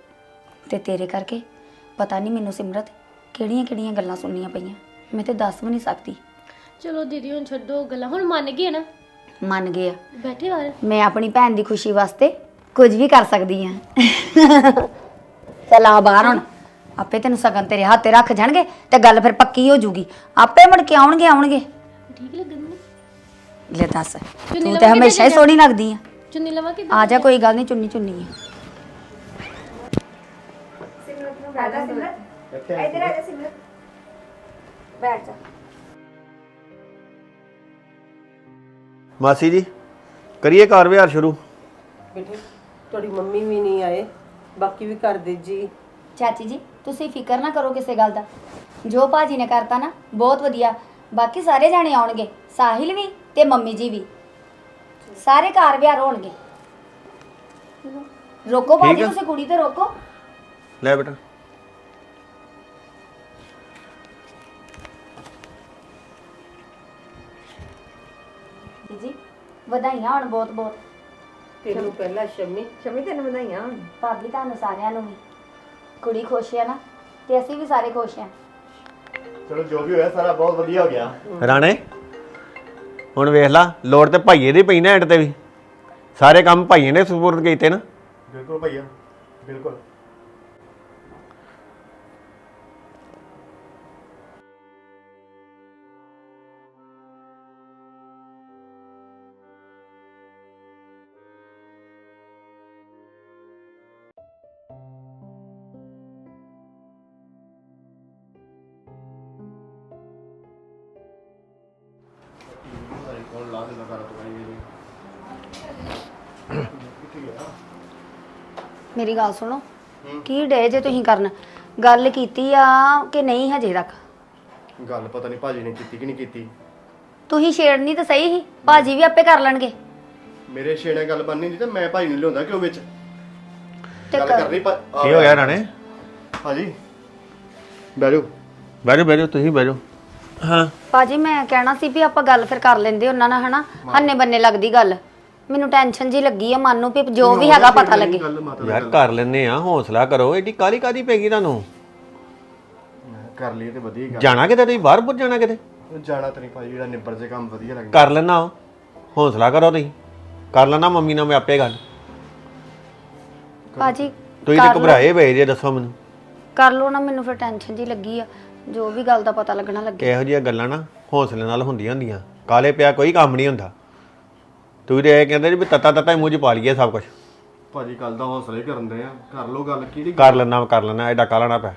ਤੇ ਤੇਰੇ ਕਰਕੇ ਪਤਾ ਨਹੀਂ ਮੈਨੂੰ ਸਿਮਰਤ ਕਿਹੜੀਆਂ ਕਿਹੜੀਆਂ ਗੱਲਾਂ ਸੁਣਨੀਆਂ ਪਈਆਂ। ਮੈਂ ਤੇ ਦੱਸ ਵੀ ਨਹੀਂ ਸਕਦੀ। ਚਲੋ ਦੀਦੀ ਹੁਣ ਛੱਡੋ ਉਹ ਗੱਲਾਂ। ਹੁਣ ਮੰਨ ਗਏ ਨਾ? ਮੰਨ ਗਏ ਆ। ਬੈਠੇ ਬਾਹਰ। ਮੈਂ ਆਪਣੀ ਭੈਣ ਦੀ ਖੁਸ਼ੀ ਵਾਸਤੇ ਕੁਝ ਵੀ ਕਰ ਸਕਦੀ ਆ ਚੱਲ ਆ ਬਾਹਰ ਹੁਣ। ਆਪੇ ਤੈਨੂੰ ਸਗਨ ਤੇਰੇ ਹੱਥੇ ਰੱਖ ਜਾਣਗੇ ਤੇ ਗੱਲ ਫਿਰ ਪੱਕੀ ਹੋ ਜੂਗੀ। ਆਪੇ ਮੁੜ ਕੇ ਆਉਣਗੇ ਆਉਣਗੇ। ਠੀਕ ਲੱਗਣ ਲੈ ਦੱਸ। ਚੁੰਨੀ ਤੂੰ ਲਵਾ ਤੇ ਕੇ ਹਮੇਸ਼ਾ ਹੀ। ਸੋਹਣੀ ਲੱਗਦੀ ਆ। ਚੁੰਨੀ ਲਵਾ ਕੇ ਆ ਜਾ ਕੋਈ ਗੱਲ ਨਹੀਂ ਚੁੰਨੀ ਚੁੰਨੀ ਆ। ਇੱਧਰ ਆ ਜਾ ਸਿਮਰਤ ਬੈਠ ਜਾ ਮਾਸੀ ਜੀ ਕਰੀਏ ਕਾਰ ਵਿਹਾਰ ਸ਼ੁਰੂ? ਬੇਟੇ ਤੁਹਾਡੀ ਮੰਮੀ ਵੀ ਨਹੀਂ ਆਏ ਬਾਕੀ ਵੀ ਘਰ ਦੇ ਜੀ। ਚਾਚੀ ਜੀ ਤੁਸੀਂ ਫਿਕਰ ਨਾ ਕਰੋ ਕਿਸੇ ਗੱਲ ਦਾ। ਜੋ ਭਾਜੀ ਨੇ ਕਰਤਾ ਨਾ ਬਹੁਤ ਵਧੀਆ। ਬਾਕੀ ਸਾਰੇ ਜਾਣੇ ਆਉਣਗੇ ਸਾਹਿਲ ਵੀ ਤੇ ਮੰਮੀ ਜੀ ਵੀ। ਸਾਰੇ ਘਰ ਵਿਹਾਰ ਹੋਣਗੇ। ਰੋਕੋ ਭਾਜੀ ਆ। ਤੁਸੀਂ ਕੁੜੀ ਤੇ ਰੋਕੋ। ਲੈ ਬੇਟਾ। ਜੀ ਵਧਾਈਆਂ ਹੋਣ ਬਹੁਤ ਬਹੁਤ। ਤੈਨੂੰ ਪਹਿਲਾਂ ਸ਼ਮੀ ਸ਼ਮੀ ਤੈਨੂੰ ਵਧਾਈਆਂ। ਭਾਬੀ ਤੁਹਾਨੂੰ ਸਾਰਿਆਂ ਨੂੰ ਵੀ। ਕੁੜੀ ਖੁਸ਼ ਹੈ ਨਾ ਤੇ ਅਸੀਂ ਵੀ ਸਾਰੇ ਖੁਸ਼ ਹਾਂ ਚਲੋ ਜੋ ਵੀ ਹੋਇਆ ਸਾਰਾ ਬਹੁਤ ਵਧੀਆ ਹੋ ਗਿਆ। ਰਾਣੇ ਹੁਣ ਵੇਖ ਲਾ ਲੋੜ ਤੇ ਭਾਈਏ ਦੀ ਪਈ ਨਾ ਐਂਡ ਤੇ ਵੀ। ਸਾਰੇ ਕੰਮ ਭਾਈਏ ਨੇ ਸਪੋਰਟ ਕੀਤੇ ਨਾ। ਬਿਲਕੁਲ ਭਈਆ ਬਿਲਕੁਲ। ਮੇਰੀ ਗੱਲ ਸੁਣੋ। ਕੀ ਡੇ ਜੇ ਤੁਸੀਂ ਕਰਨ? ਗੱਲ ਕੀਤੀ ਆ ਕਿ ਨਹੀਂ ਹਜੇ ਤੱਕ? ਗੱਲ ਪਤਾ ਨਹੀਂ ਭਾਜੀ ਨੇ ਕੀਤੀ ਕਿ ਨਹੀਂ ਕੀਤੀ। ਤੁਸੀਂ ਛੇੜਨੀ ਤਾਂ ਸਹੀ ਸੀ ਭਾਜੀ ਵੀ ਆਪੇ ਕਰ ਲੈਣਗੇ। ਮੇਰੇ ਛੇੜੇ ਗੱਲ ਬਣਨੀ ਨਹੀਂ ਤੇ ਮੈਂ ਭਾਜੀ ਨੂੰ ਲਿਆਉਂਦਾ ਕਿਉਂ ਵਿੱਚ? ਤੇ ਗੱਲ ਕਰ- ਕਰਨੀ ਭਾ- ਕੀ ਹੋ ਗਿਆ ਰਾਣੇ ਭਾਜੀ ਬਹਿ ਜਾਓ। ਬਹਿ ਜਾਓ ਬਹਿ ਜਾਓ ਤੁਸੀਂ ਬਹਿ ਜਾਓ। ਹਾਂ। ਭਾਜੀ ਮੈਂ ਕਹਿਣਾ ਸੀ ਵੀ ਆਪਾਂ ਗੱਲ ਫਿਰ ਕਰ ਲੈਂਦੇ ਉਹਨਾਂ ਨਾਲ ਹਨਾ? ਹੰਨੇ ਬੰਨੇ ਲੱਗਦੀ ਗੱਲ। ਮੈਨੂੰ ਟੈਨਸ਼ਨ ਜੀ ਲੱਗੀ ਆ ਮਨ ਨੂੰ ਵੀ ਜੋ ਵੀ ਹੈਗਾ ਪਤਾ ਲੱਗੇ। ਗੱਲ ਮਾਤਾ ਯਾਰ ਕਰ ਲੈਨੇ ਆ ਹੌਸਲਾ ਕਰੋ। ਏਡੀ ਕਾਲੀ ਕਾਦੀ ਪੈ ਗਈ ਤੁਹਾਨੂੰ? ਕਰ ਲਈ ਤੇ ਵਧੀਆ ਗੱਲ। ਜਾਣਾ ਕਿਤੇ ਤੁਸੀਂ? ਬਾਹਰ ਪੁੱਜ ਜਾਣਾ ਕਿਤੇ? ਜਾਣਾ ਤੇ ਨਹੀਂ ਭਾਜੀ ਜਿਹੜਾ ਨਿਬੜ ਜੇ ਕੰਮ ਵਧੀਆ ਲੱਗਦਾ। ਕਰ ਲੈਣਾ। ਹੌਸਲਾ ਕਰੋ ਤੁਸੀਂ। ਕਰ ਲੈਣਾ ਮੰਮੀ ਨਾਲ ਮੈਂ ਆਪੇ ਗੱਲ। ਭਾਜੀ ਤੁਸੀਂ ਤੇ ਘਬਰਾਏ ਪਏ ਜੇ ਦੱਸੋ ਮੈਨੂੰ। ਕਰ ਲਓ ਨਾ ਮੈਨੂੰ ਫਿਰ ਟੈਨਸ਼ਨ ਜੀ ਲੱਗੀ ਆ। ਜੋ ਵੀ ਗੱਲ ਦਾ ਪਤਾ ਲੱਗਣਾ ਲੱਗੇ। ਇਹੋ ਜਿਹੀਆਂ ਗੱਲਾਂ ਨਾ ਹੌਸਲੇ ਨਾਲ ਹੁੰਦੀਆਂ ਹੁੰਦੀਆਂ। ਕਾਲੇ ਪਿਆ ਕੋਈ ਕੰਮ ਨਹੀਂ ਹੁੰਦਾ। ਤੁਸੀਂ ਤੇ ਇਹ ਕਹਿੰਦੇ ਜੀ ਵੀ ਤਤਾ ਤਤਾ ਹੀ ਮੂੰਹ 'ਚ ਪਾ ਲਈਏ ਸਭ ਕੁਝ ਭਾਜੀ ਕੱਲ ਦਾ ਹੌਸਲਾ ਹੀ ਕਰਨ ਦੇ ਆ। ਕਰ ਲਓ ਗੱਲ ਕਿਹੜੀ ਕਰ ਲੈਣਾ ਕਰ ਲੈਣਾ ਐਡਾ ਕਾਲਾ ਨਾ ਪੈ।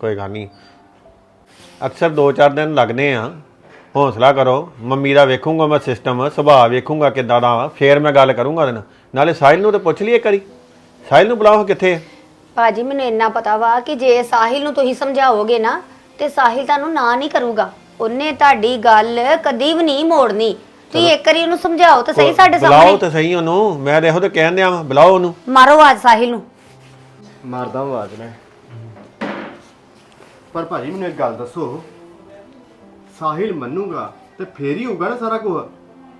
ਕੋਈ ਗੱਲ ਨਹੀਂ। ਅਕਸਰ 2-4 ਦਿਨ ਲੱਗਨੇ ਆ। ਹੌਸਲਾ ਕਰੋ। ਮੰਮੀ ਦਾ ਵੇਖੂੰਗਾ ਮੈਂ ਸਿਸਟਮ ਸੁਭਾਅ ਵੇਖੂੰਗਾ ਕਿੱਦਾਂ ਦਾ ਵਾ। ਫੇਰ ਮੈਂ ਗੱਲ ਕਰੂੰਗਾ ਉਹਦੇ ਨਾਲ। ਨਾਲੇ ਸਾਹਿਲ ਨੂੰ ਤੇ ਪੁੱਛ ਲਈਏ ਕਰੀ ਸਾਹਿਲ ਨੂੰ ਬੁਲਾਓ ਕਿੱਥੇ ਭਾਜੀ ਮੈਨੂੰ ਇੰਨਾ ਪਤਾ ਵਾ ਕਿ ਜੇ ਸਾਹਿਲ ਨੂੰ ਤੁਸੀਂ ਸਮਝਾਓਗੇ ਨਾ ਤੇ ਸਾਹਿਲ ਤੁਹਾਨੂੰ ਨਾ ਨਹੀਂ ਕਰੂਗਾ। ਉਹਨੇ ਤੁਹਾਡੀ ਗੱਲ ਕਦੀ ਵੀ ਨਹੀਂ ਮੋੜਨੀ। ਤੁਸੀਂ ਇੱਕ ਵਾਰੀ ਉਹਨੂੰ ਸਮਝਾਓ ਤਾਂ ਸਹੀ ਸਾਡੇ ਬੁਲਾਓ ਸਾਹਮਣੇ ਤੇ ਸਹੀ ਉਹਨੂੰ। ਮੈਂ ਇਹੋ ਤੇ ਕਹਿਣ ਦਿਆਂ ਬੁਲਾਓ ਉਹਨੂੰ। ਮਾਰੋ ਆਵਾਜ਼ ਸਾਹਿਲ ਨੂੰ। ਮਾਰਦਾ ਆਵਾਜ਼ ਮੈਂ। ਪਰ ਭਾਜੀ ਮੈਨੂੰ ਇੱਕ ਗੱਲ ਦੱਸੋ। ਸਾਹਿਲ ਮੰਨੂਗਾ ਤੇ ਫੇਰ ਹੀ ਹੋਊਗਾ ਨਾ ਸਾਰਾ ਕੁਝ।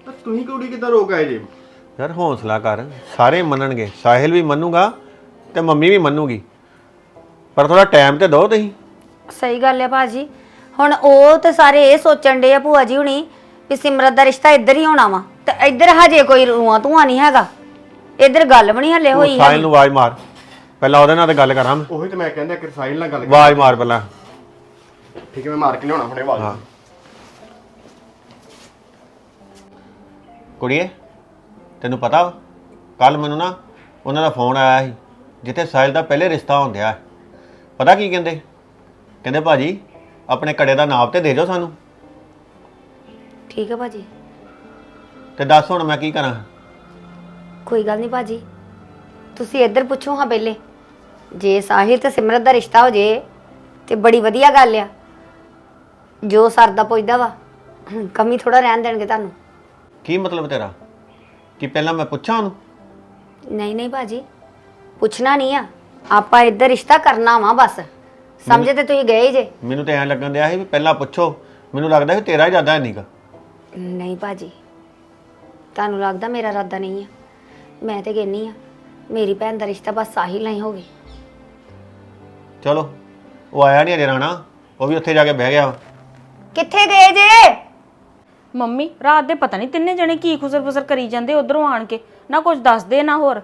ਤਾਂ ਤੁਸੀਂ ਕੁੜੀ ਕਿੱਦਾਂ ਰੋਕ ਆਏ ਜੇ? ਯਾਰ ਹੌਸਲਾ ਕਰ। ਸਾਰੇ ਮੰਨਣਗੇ। ਸਾਹਿਲ ਵੀ ਮੰਨੂਗਾ ਤੇ ਮੰਮੀ ਵੀ ਮੰਨੂਗੀ। ਪਰ ਥੋੜਾ ਟਾਈਮ ਤੇ ਦਿਓ ਤੁਸੀਂ। ਸਹੀ ਗੱਲ ਹੈ ਭਾਜੀ। ਹੁਣ ਉਹ ਤੇ ਸਾਰੇ ਇਹ ਸੋਚਣ ਦੇ ਆ ਭੂਆ ਜੀ ਹੁਣੀ ਵੀ ਸਿਮਰਤ ਦਾ ਰਿਸ਼ਤਾ ਇੱਧਰ ਹੀ ਹੋਣਾ ਵਾ ਤੇ ਇੱਧਰ ਹਜੇ ਕੋਈ ਰੂਆ ਧੂਆ ਨਹੀਂ ਹੈਗਾ। ਇੱਧਰ ਗੱਲ ਵੀ ਨਹੀਂ ਹੱਲੇ ਹੋਈ ਸਾਹਿਲ ਹੈ ਨੂੰ ਆਵਾਜ਼ ਮਾਰ। ਪਹਿਲਾਂ ਉਹਦੇ ਨਾਲ ਤੇ ਗੱਲ ਕਰਾਂ ਮੈਂ। ਉਹੀ ਤਾਂ ਮੈਂ ਕਹਿੰਦਾ ਕਿ ਸਾਹਿਲ ਨਾਲ ਗੱਲ ਕਰ। ਆਵਾਜ਼ ਮਾਰ ਪਹਿਲਾਂ। ਠੀਕ ਹੈ ਮੈਂ ਮਾਰ ਕੇ ਲਿਆਉਣਾ ਹੁਣੇ ਆਵਾਜ਼। ਹਾਂ। ਕੁੜੀਏ ਤੈਨੂੰ ਪਤਾ ਕੱਲ ਮੈਨੂੰ ਨਾ ਉਹਨਾਂ ਦਾ ਫੋਨ ਆਇਆ ਸੀ ਜਿੱਥੇ ਸਾਹਿਲ ਦਾ ਪਹਿਲੇ ਰਿਸ਼ਤਾ ਹੁੰਦਿਆ ਪਤਾ ਕੀ ਕਹਿੰਦੇ? ਕਹਿੰਦੇ ਭਾਜੀ ਆਪਣੇ ਕੜੇ ਦਾ ਨਾਪ ਤੇ ਦੇ ਦਿਓ ਸਾਨੂੰ। ਠੀਕ ਹੈ ਭਾਜੀ। ਤੇ ਦੱਸ ਹੁਣ ਮੈਂ ਕੀ ਕਰਾਂ। ਕੋਈ ਗੱਲ ਨਹੀਂ ਭਾਜੀ। ਤੁਸੀਂ ਇੱਧਰ ਪੁੱਛੋ ਹਾਂ ਪਹਿਲੇ। ਜੇ ਸਾਹਿਲ ਤੇ ਸਿਮਰਤ ਦਾ ਰਿਸ਼ਤਾ ਹੋ ਜੇ ਤੇ ਬੜੀ ਵਧੀਆ ਗੱਲ ਆ। ਜੋ ਸਰਦਾ ਪੁੱਛਦਾ ਵਾ ਕਮੀ ਥੋੜਾ ਰਹਿਣ ਦੇਣਗੇ ਤੁਹਾਨੂੰ। ਕੀ ਮਤਲਬ ਤੇਰਾ? ਕਿ ਪਹਿਲਾਂ ਮੈਂ ਪੁੱਛਾਂ ਉਹਨੂੰ? ਨਹੀਂ ਨਹੀਂ ਭਾਜੀ। ਪੁੱਛਣਾ ਨਹੀਂ ਆ। ਆਪਾਂ ਇੱਧਰ ਰਿਸ਼ਤਾ ਕਰਨਾ ਵਾ ਬਸ। ਸਮਝੇ ਤੇ ਤੁਸੀਂ ਗਏ ਜੇ? ਮੈਨੂੰ ਤੇ ਐਂ ਲੱਗਣ ਦਿਆ ਸੀ ਵੀ ਪਹਿਲਾਂ ਪੁੱਛੋ। ਮੈਨੂੰ ਲੱਗਦਾ ਸੀ ਤੇਰਾ ਹੀ ਜ਼ਿਆਦਾ ਹੈ ਨੀਗਾ। ਨਹੀਂ ਭਾਜੀ ਤੁਹਾਨੂੰ ਲੱਗਦਾ ਮੇਰਾ ਇਰਾਦਾ ਨਹੀਂ ਆ? ਮੈਂ ਤੇ ਕਹਿੰਨੀ ਆ ਮੇਰੀ ਭੈਣ ਦਾ ਰਿਸ਼ਤਾ ਬਸ ਸਾਹਿਲ ਨਾਲ ਹੀ ਹੋਵੇ ਚਲੋ ਉਹ ਆਇਆ ਨਹੀਂ ਅਜੇ ਰਾਣਾ ਉਹ ਵੀ ਉੱਥੇ ਜਾ ਕੇ ਬਹਿ ਗਿਆ ਵਾ। ਕਿੱਥੇ ਗਏ ਜੇ? ਮੰਮੀ ਰਾਤ ਦੇ ਪਤਾ ਨਹੀਂ ਤਿੰਨੇ ਜਣੇ ਕੀ ਖੁਸਰ-ਫੁਸਰ ਕਰੀ ਜਾਂਦੇ ਉਧਰੋਂ ਆਣ ਕੇ ਨਾ ਕੁਝ ਦੱਸਦੇ ਨਾ ਹੋਰ।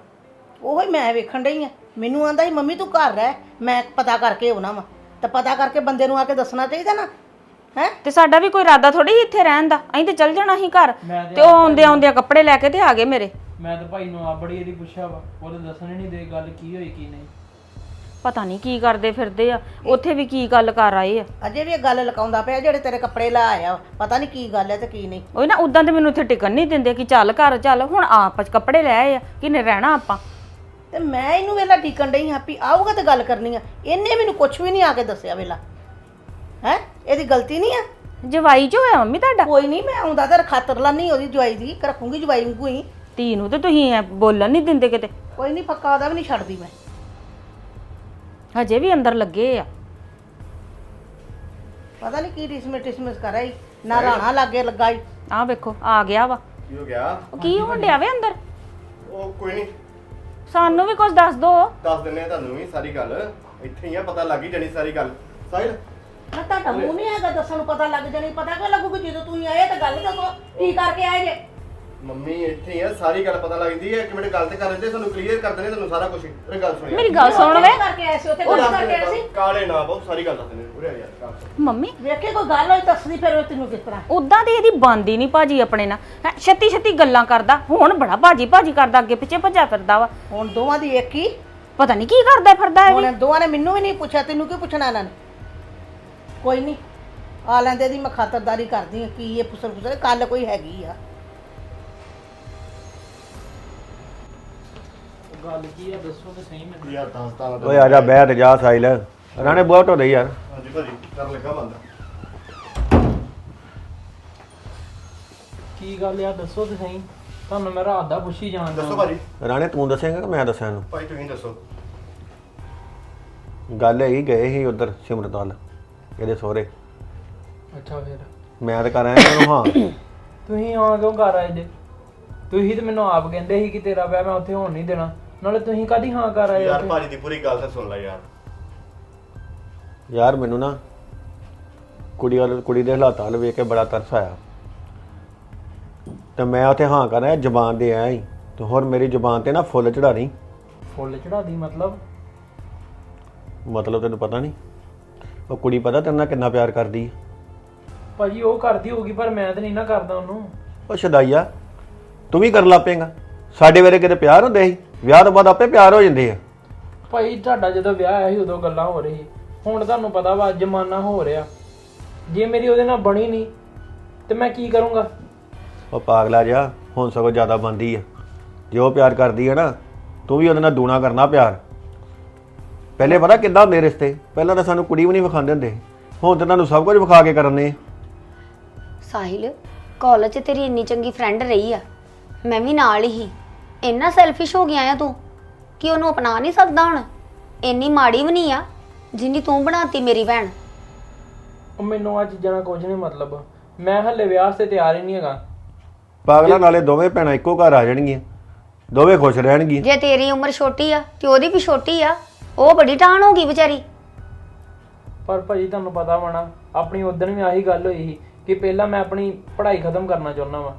ਉਹੀ ਮੈਂ ਵੇਖਣ ਡਈ ਆ। ਮੈਨੂੰ ਆਂਦਾ ਸੀ ਮੰਮੀ ਤੂੰ ਘਰ ਰਹਿ ਮੈਂ ਪਤਾ ਕਰਕੇ ਆਉਣਾ ਵਾ। ਤਾਂ ਪਤਾ ਕਰਕੇ ਬੰਦੇ ਨੂੰ ਆ ਕੇ ਦੱਸਣਾ ਚਾਹੀਦਾ ਨਾ ਹੈ? ਤੇ ਸਾਡਾ ਵੀ ਕੋਈ ਇਰਾਦਾ ਥੋੜੀ ਇੱਥੇ ਰਹਿਣ ਦਾ। ਅਸੀਂ ਤੇ ਚੱਲ ਜਾਣਾ ਸੀ ਘਰ। ਤੇ ਉਹ ਆਉਂਦੇ ਆਉਂਦੇ ਕੱਪੜੇ ਲੈ ਕੇ ਤੇ ਆ ਗਏ ਮੇਰੇ। ਮੈਂ ਤਾਂ ਭਾਈ ਨੂੰ ਆ ਬੜੀ ਇਹਦੀ ਪੁੱਛਿਆ ਵਾ ਉਹ ਤਾਂ ਦੱਸਣ ਹੀ ਨਹੀਂ ਦੇ ਗੱਲ ਕੀ ਹੋਈ ਕੀ ਨਹੀਂ। ਪਤਾ ਨਹੀਂ ਕੀ ਕਰਦੇ ਫਿਰਦੇ ਆ ਉੱਥੇ ਵੀ ਕੀ ਗੱਲ ਕਰ ਆਏ ਆ। ਅਜੇ ਵੀ ਇਹ ਗੱਲ ਲਕਾਉਂਦਾ ਪਿਆ ਜਿਹੜੇ ਤੇਰੇ ਕੱਪੜੇ ਲੈ ਆਇਆ। ਪਤਾ ਨਹੀਂ ਕੀ ਗੱਲ ਹੈ ਤੇ ਕੀ ਨਹੀਂ। ਉਹ ਨਾ ਉਦਾਂ ਤੇ ਮੈਨੂੰ ਇੱਥੇ ਟਿਕਣ ਨਹੀਂ ਦਿੰਦੇ ਕਿ ਚੱਲ ਘਰ ਚੱਲ ਹੁਣ ਆਪ ਕੱਪੜੇ ਲੈ ਆਏ ਆ ਕਿਨੇ ਰਹਿਣਾ ਆਪਾਂ। ਤੇ ਮੈਂ ਇਹਨੂੰ ਵੇਲਾ ਢੀਕਣ ਡਈ ਹਾਂ ਵੀ ਆਊਗਾ ਤੇ ਗੱਲ ਕਰਨੀ ਆ। ਇਹਨੇ ਮੈਨੂੰ ਕੁਝ ਵੀ ਨਹੀਂ ਆ ਕੇ ਦੱਸਿਆ ਵੇਲਾ। ਹੈ? ਇਹਦੀ ਗਲਤੀ ਨਹੀਂ ਆ? ਜਵਾਈ ਜੋ ਹੋਇਆ ਮੰਮੀ ਤੁਹਾਡਾ? ਕੋਈ ਨਹੀਂ ਮੈਂ ਆਉਂਦਾ ਤੇ ਖਾਤਰ ਲਾਨੀ ਉਹਦੀ ਜਵਾਈ ਦੀ ਰੱਖੂੰਗੀ ਜਵਾਈ ਵਾਂਗੂ ਹੀ। ਧੀ ਨੂੰ ਤੇ ਤੁਸੀਂ ਐ ਬੋਲਣ ਨਹੀਂ ਦਿੰਦੇ ਕਿਤੇ। ਕੋਈ ਨਹੀਂ ਪੱਕਾ ਉਹਦਾ ਵੀ ਨਹੀਂ ਛੱਡਦੀ ਮੈਂ। ਹਜੇ ਵੀ ਅੰਦਰ ਲੱਗੇ ਆ। ਪਤਾ ਨਹੀਂ ਕੀ ਡਿਸਮਿਸ ਡਿਸਮਿਸ ਕਰ ਰਹੀ ਨਾ ਰਾਣਾ ਲਾਗੇ ਲੱਗਾ ਈ। ਆਹ ਵੇਖੋ ਆ ਗਿਆ ਵਾ। ਕੀ ਹੋ ਗਿਆ? ਉਹ ਕੀ ਹੋਣ ਡਿਆ ਵੇ ਅੰਦਰ? ਉਹ ਕੋਈ ਨਹੀਂ। ਸਾਨੂੰ ਵੀ ਕੁਝ ਦੱਸ ਦੋ। ਦੱਸ ਦਿੰਨੇ ਆ ਤੁਹਾਨੂੰ ਵੀ ਸਾਰੀ ਗੱਲ। ਇੱਥੇ ਹੀ ਆ ਪਤਾ ਲੱਗ ਹੀ ਜਾਣੀ ਸਾਰੀ ਗੱਲ। ਸਾਹਿਲ? ਨਾ ਤੁਹਾਡਾ ਮੂੰਹ ਨਹੀਂ ਹੈਗਾ ਦੱਸਣ ਨੂੰ ਪਤਾ ਲੱਗ ਜਾਣੀ ਪਤਾ ਕਿਉਂ ਲੱਗੂਗਾ ਜਦੋਂ ਤੁਸੀਂ ਆਏ ਤਾਂ ਗੱਲ ਦੱਸੋ ਕੀ ਕਰਕੇ ਆਏ ਜੇ? ਮੰਮੀ ਇੱਥੇ ਹੀ ਆ ਸਾਰੀ ਗੱਲ ਪਤਾ ਲੱਗਦੀ ਹੈ। ਇੱਕ ਮਿੰਟ ਗੱਲ ਤੇ ਕਰ ਲੈਂਦੇ ਤੁਹਾਨੂੰ ਕਲੀਅਰ ਕਰ ਦਿੰਦੇ ਤੁਹਾਨੂੰ ਸਾਰਾ ਕੁਝ ਇਹ ਗੱਲ ਸੁਣਿਆ ਮੇਰੀ ਗੱਲ ਸੁਣ ਵੇ। ਕੀ ਕਰਕੇ ਆਏ ਸੀ? ਉੱਥੇ ਗੱਲ ਕਰਕੇ ਆਏ ਸੀ? ਕਾਲੇ ਨਾ ਬਹੁਤ ਸਾਰੀ ਗੱਲ ਦੱਸ ਦਿੰਦੇ ਉਰੇ ਆ ਯਾਰ। ਮੰਮੀ? ਵੇਖੇ ਕੋਈ ਗੱਲ ਹੋਈ ਦੱਸਦੀ ਫਿਰ ਉਹ ਤੈਨੂੰ ਕਿਸ ਤਰ੍ਹਾਂ। ਉਦਾਂ ਦੀ ਇਹਦੀ ਬੰਦੀ ਨਹੀਂ ਭਾਜੀ ਆਪਣੇ ਨਾਲ। ਹੈਂ, ਛੱਤੀ ਛੱਤੀ ਗੱਲਾਂ ਕਰਦਾ। ਹੁਣ ਬੜਾ ਭਾਜੀ ਭਾਜੀ ਕਰਦਾ ਅੱਗੇ ਪਿੱਛੇ ਭੱਜਾ ਫਿਰਦਾ ਵਾ। ਹੁਣ ਦੋਵਾਂ ਦੀ ਇੱਕ ਹੀ। ਪਤਾ ਨਹੀਂ ਕੀ ਕਰਦਾ ਫਿਰਦਾ ਇਹ ਵੀ। ਹੁਣ ਦੋਵਾਂ ਨੇ ਮੈਨੂੰ ਵੀ ਨਹੀਂ ਪੁੱਛਿਆ ਤੈਨੂੰ ਕੀ ਪੁੱਛਣਾ ਇਹਨਾਂ ਨੇ? ਕੋਈ ਨਹੀਂ ਆ ਲੈਂਦੇ ਦੀ ਮੈਂ ਖਾਤਰਦਾਰੀ ਕਰਦੀ ਹਾਂ ਕੀ ਇਹ ਪੁੱਛਣ ਪੁੱਛਣ ਕੱਲ ਕੋਈ ਹੈਗੀ ਆ। ਗੱਲ ਕੀ ਆ ਦੱਸੋ ਤੇ ਸਹੀ ਮੈਨੂੰ। ਯਾਰ ਦੱਸ ਤਾਂ ਓਏ ਆ ਜਾ ਬਹਿ ਤੇ ਜਾ ਸਾਈਲ ਰਾਣੇ ਬਹੁਤ ਹੋ ਯਾਰ। ਭਾਜੀ ਕਰ ਲੱਗਾ ਬੰਦਾ। ਕੀ ਗੱਲ ਆ ਦੱਸੋ ਤੇ ਸਹੀ। ਤੁਹਾਨੂੰ ਮੈਂ ਰਾਤ ਦਾ ਪੁੱਛੀ ਜਾਣ ਦੱਸੋ ਭਾਜੀ। ਰਾਣੇ ਤੂੰ ਦੱਸੇਂਗਾ ਕਿ ਮੈਂ ਦੱਸਾਂ ਇਹਨੂੰ? ਭਾਈ ਤੁਸੀਂ ਦੱਸੋ। ਗੱਲ ਹੈਗੀ ਗਏ ਸੀ ਉਧਰ ਸਿਮਰਤਾਲ ਇਹਦੇ ਸਹੁਰੇ। ਅੱਛਾ ਫਿਰ। ਮੈਂ ਤਾਂ ਕਰ ਆਇਆ ਇਹਨੂੰ ਹਾਂ। ਤੁਸੀਂ ਆ ਕਿਉਂ ਘਰ ਆਏ ਜੇ? ਤੁਸੀਂ ਤੇ ਮੈਨੂੰ ਆਪ ਕਹਿੰਦੇ ਸੀ ਕਿ ਤੇਰਾ ਵਿਆਹ ਮੈਂ ਉੱਥੇ ਹੋਣ ਨਹੀਂ ਦੇਣਾ। ਨਾਲੇ ਤੁਸੀਂ ਕਾਦੀ ਹਾਂ ਕਰ ਆਏ ਯਾਰ ਉੱਥੇ? ਭਾਜੀ ਦੀ ਪੂਰੀ ਗੱਲ ਤਾਂ ਸੁਣ ਲੈ ਯਾਰ। ਯਾਰ ਮੈਨੂੰ ਨਾ ਕੁੜੀ ਵਾਲੇ ਕੁੜੀ ਦੇ ਹਾਲਾਤਾਂ ਵੱਲ ਵੇਖ ਕੇ ਬੜਾ ਤਰਸ ਆਇਆ। ਤੇ ਮੈਂ ਉੱਥੇ ਹਾਂ ਕਰ ਜ਼ਬਾਨ ਦੇ ਆਇਆ ਹੀ ਤੇ ਹੋਰ ਮੇਰੀ ਜ਼ਬਾਨ ਤੇ ਨਾ ਫੁੱਲ ਚੜਾਣੀ ਫੁੱਲ ਚੜਾਦੀ ਮਤਲਬ? ਮਤਲਬ ਤੈਨੂੰ ਪਤਾ ਨਹੀਂ ਉਹ ਕੁੜੀ ਪਤਾ ਤੇਰੇ ਨਾਲ ਕਿੰਨਾ ਪਿਆਰ ਕਰਦੀ ਹੈ ਭਾਜੀ ਉਹ ਕਰਦੀ ਹੋਊਗੀ ਪਰ ਮੈਂ ਤਾਂ ਨਹੀਂ ਨਾ ਕਰਦਾ ਉਹਨੂੰ। ਉਹ ਸ਼ਦਾਈਆ ਤੂੰ ਵੀ ਕਰਨ ਲੱਪੇਗਾ। ਸਾਡੇ ਵੇਲੇ ਕਿਤੇ ਪਿਆਰ ਹੁੰਦੇ ਸੀ ਵਿਆਹ ਤੋਂ ਬਾਅਦ ਆਪੇ ਪਿਆਰ ਹੋ ਜਾਂਦੇ ਆ। ਭਾਈ ਤੁਹਾਡਾ ਜਦੋਂ ਵਿਆਹ ਆਇਆ ਸੀ ਉਦੋਂ ਗੱਲਾਂ ਹੋ ਰਹੀ ਹੁਣ ਤੁਹਾਨੂੰ ਪਤਾ ਵਾ ਜ਼ਮਾਨਾ ਹੋ ਰਿਹਾ। ਜੇ ਮੇਰੀ ਉਹਦੇ ਨਾਲ ਬਣੀ ਨਹੀਂ ਤੇ ਮੈਂ ਕੀ ਕਰੂੰਗਾ? ਉਹ ਪਾਗਲਾ ਜਿਹਾ ਹੁਣ ਸਗੋਂ ਜ਼ਿਆਦਾ ਬੰਦੀ ਆ। ਜੇ ਉਹ ਪਿਆਰ ਕਰਦੀ ਹੈ ਨਾ ਤੂੰ ਵੀ ਉਹਦੇ ਨਾਲ ਦੂਣਾ ਕਰਨਾ ਪਿਆਰ। ਪਹਿਲੇ ਪਤਾ ਕਿੱਦਾਂ ਹੁੰਦੇ ਰਿਸ਼ਤੇ? ਪਹਿਲਾਂ ਤਾਂ ਸਾਨੂੰ ਕੁੜੀ ਵੀ ਨਹੀਂ ਵਿਖਾਉਂਦੇ ਹੁੰਦੇ। ਹੁਣ ਤੇ ਤੁਹਾਨੂੰ ਸਭ ਕੁਝ ਵਿਖਾ ਕੇ ਕਰਨੇ ਸਾਹਿਲ ਕਾਲਜ 'ਚ ਤੇਰੀ ਇੰਨੀ ਚੰਗੀ ਫਰੈਂਡ ਰਹੀ ਆ। ਮੈਂ ਵੀ ਨਾਲ ਹੀ। ਇੰਨਾ ਸੈਲਫਿਸ਼ ਹੋ ਗਿਆ ਆ ਤੂੰ ਕਿ ਉਹਨੂੰ ਅਪਣਾ ਨਹੀਂ ਸਕਦਾ ਹੁਣ। ਇੰਨੀ ਮਾੜੀ ਵੀ ਨਹੀਂ ਆ। ਜਿੰਨੀ ਤੂੰ ਬਣਾਤੀ ਮੇਰੀ ਭੈਣ। ਉਹ ਮੈਨੂੰ ਆ ਚੀਜ਼ਾਂ ਨਾਲ ਕੁਝ ਨਹੀਂ ਮਤਲਬ। ਮੈਂ ਹੱਲੇ ਵਿਆਹ ਵਾਸਤੇ ਤਿਆਰ ਹੀ ਨਹੀਂ ਹੈਗਾ। ਪਾਗਲਾਂ ਨਾਲੇ ਦੋਵੇਂ ਭੈਣਾਂ ਇੱਕੋ ਘਰ ਆ ਜਾਣਗੀਆਂ। ਦੋਵੇਂ ਖੁਸ਼ ਰਹਿਣਗੀਆਂ। ਜੇ ਤੇਰੀ ਉਮਰ ਛੋਟੀ ਆ ਤੇ ਉਹਦੀ ਵੀ ਛੋਟੀ ਆ ਉਹ ਬੜੀ ਟਾਣ ਹੋ ਗਈ ਵਿਚਾਰੀ। ਪਰ ਭਾਜੀ ਤੁਹਾਨੂੰ ਪਤਾ ਹੋਣਾ ਆਪਣੀ ਉਦੋਂ ਵੀ ਆਹੀ ਗੱਲ ਹੋਈ ਸੀ ਕਿ ਪਹਿਲਾਂ ਮੈਂ ਆਪਣੀ ਪੜ੍ਹਾਈ ਖਤਮ ਕਰਨਾ ਚਾਹੁੰਦਾ ਵਾਂ।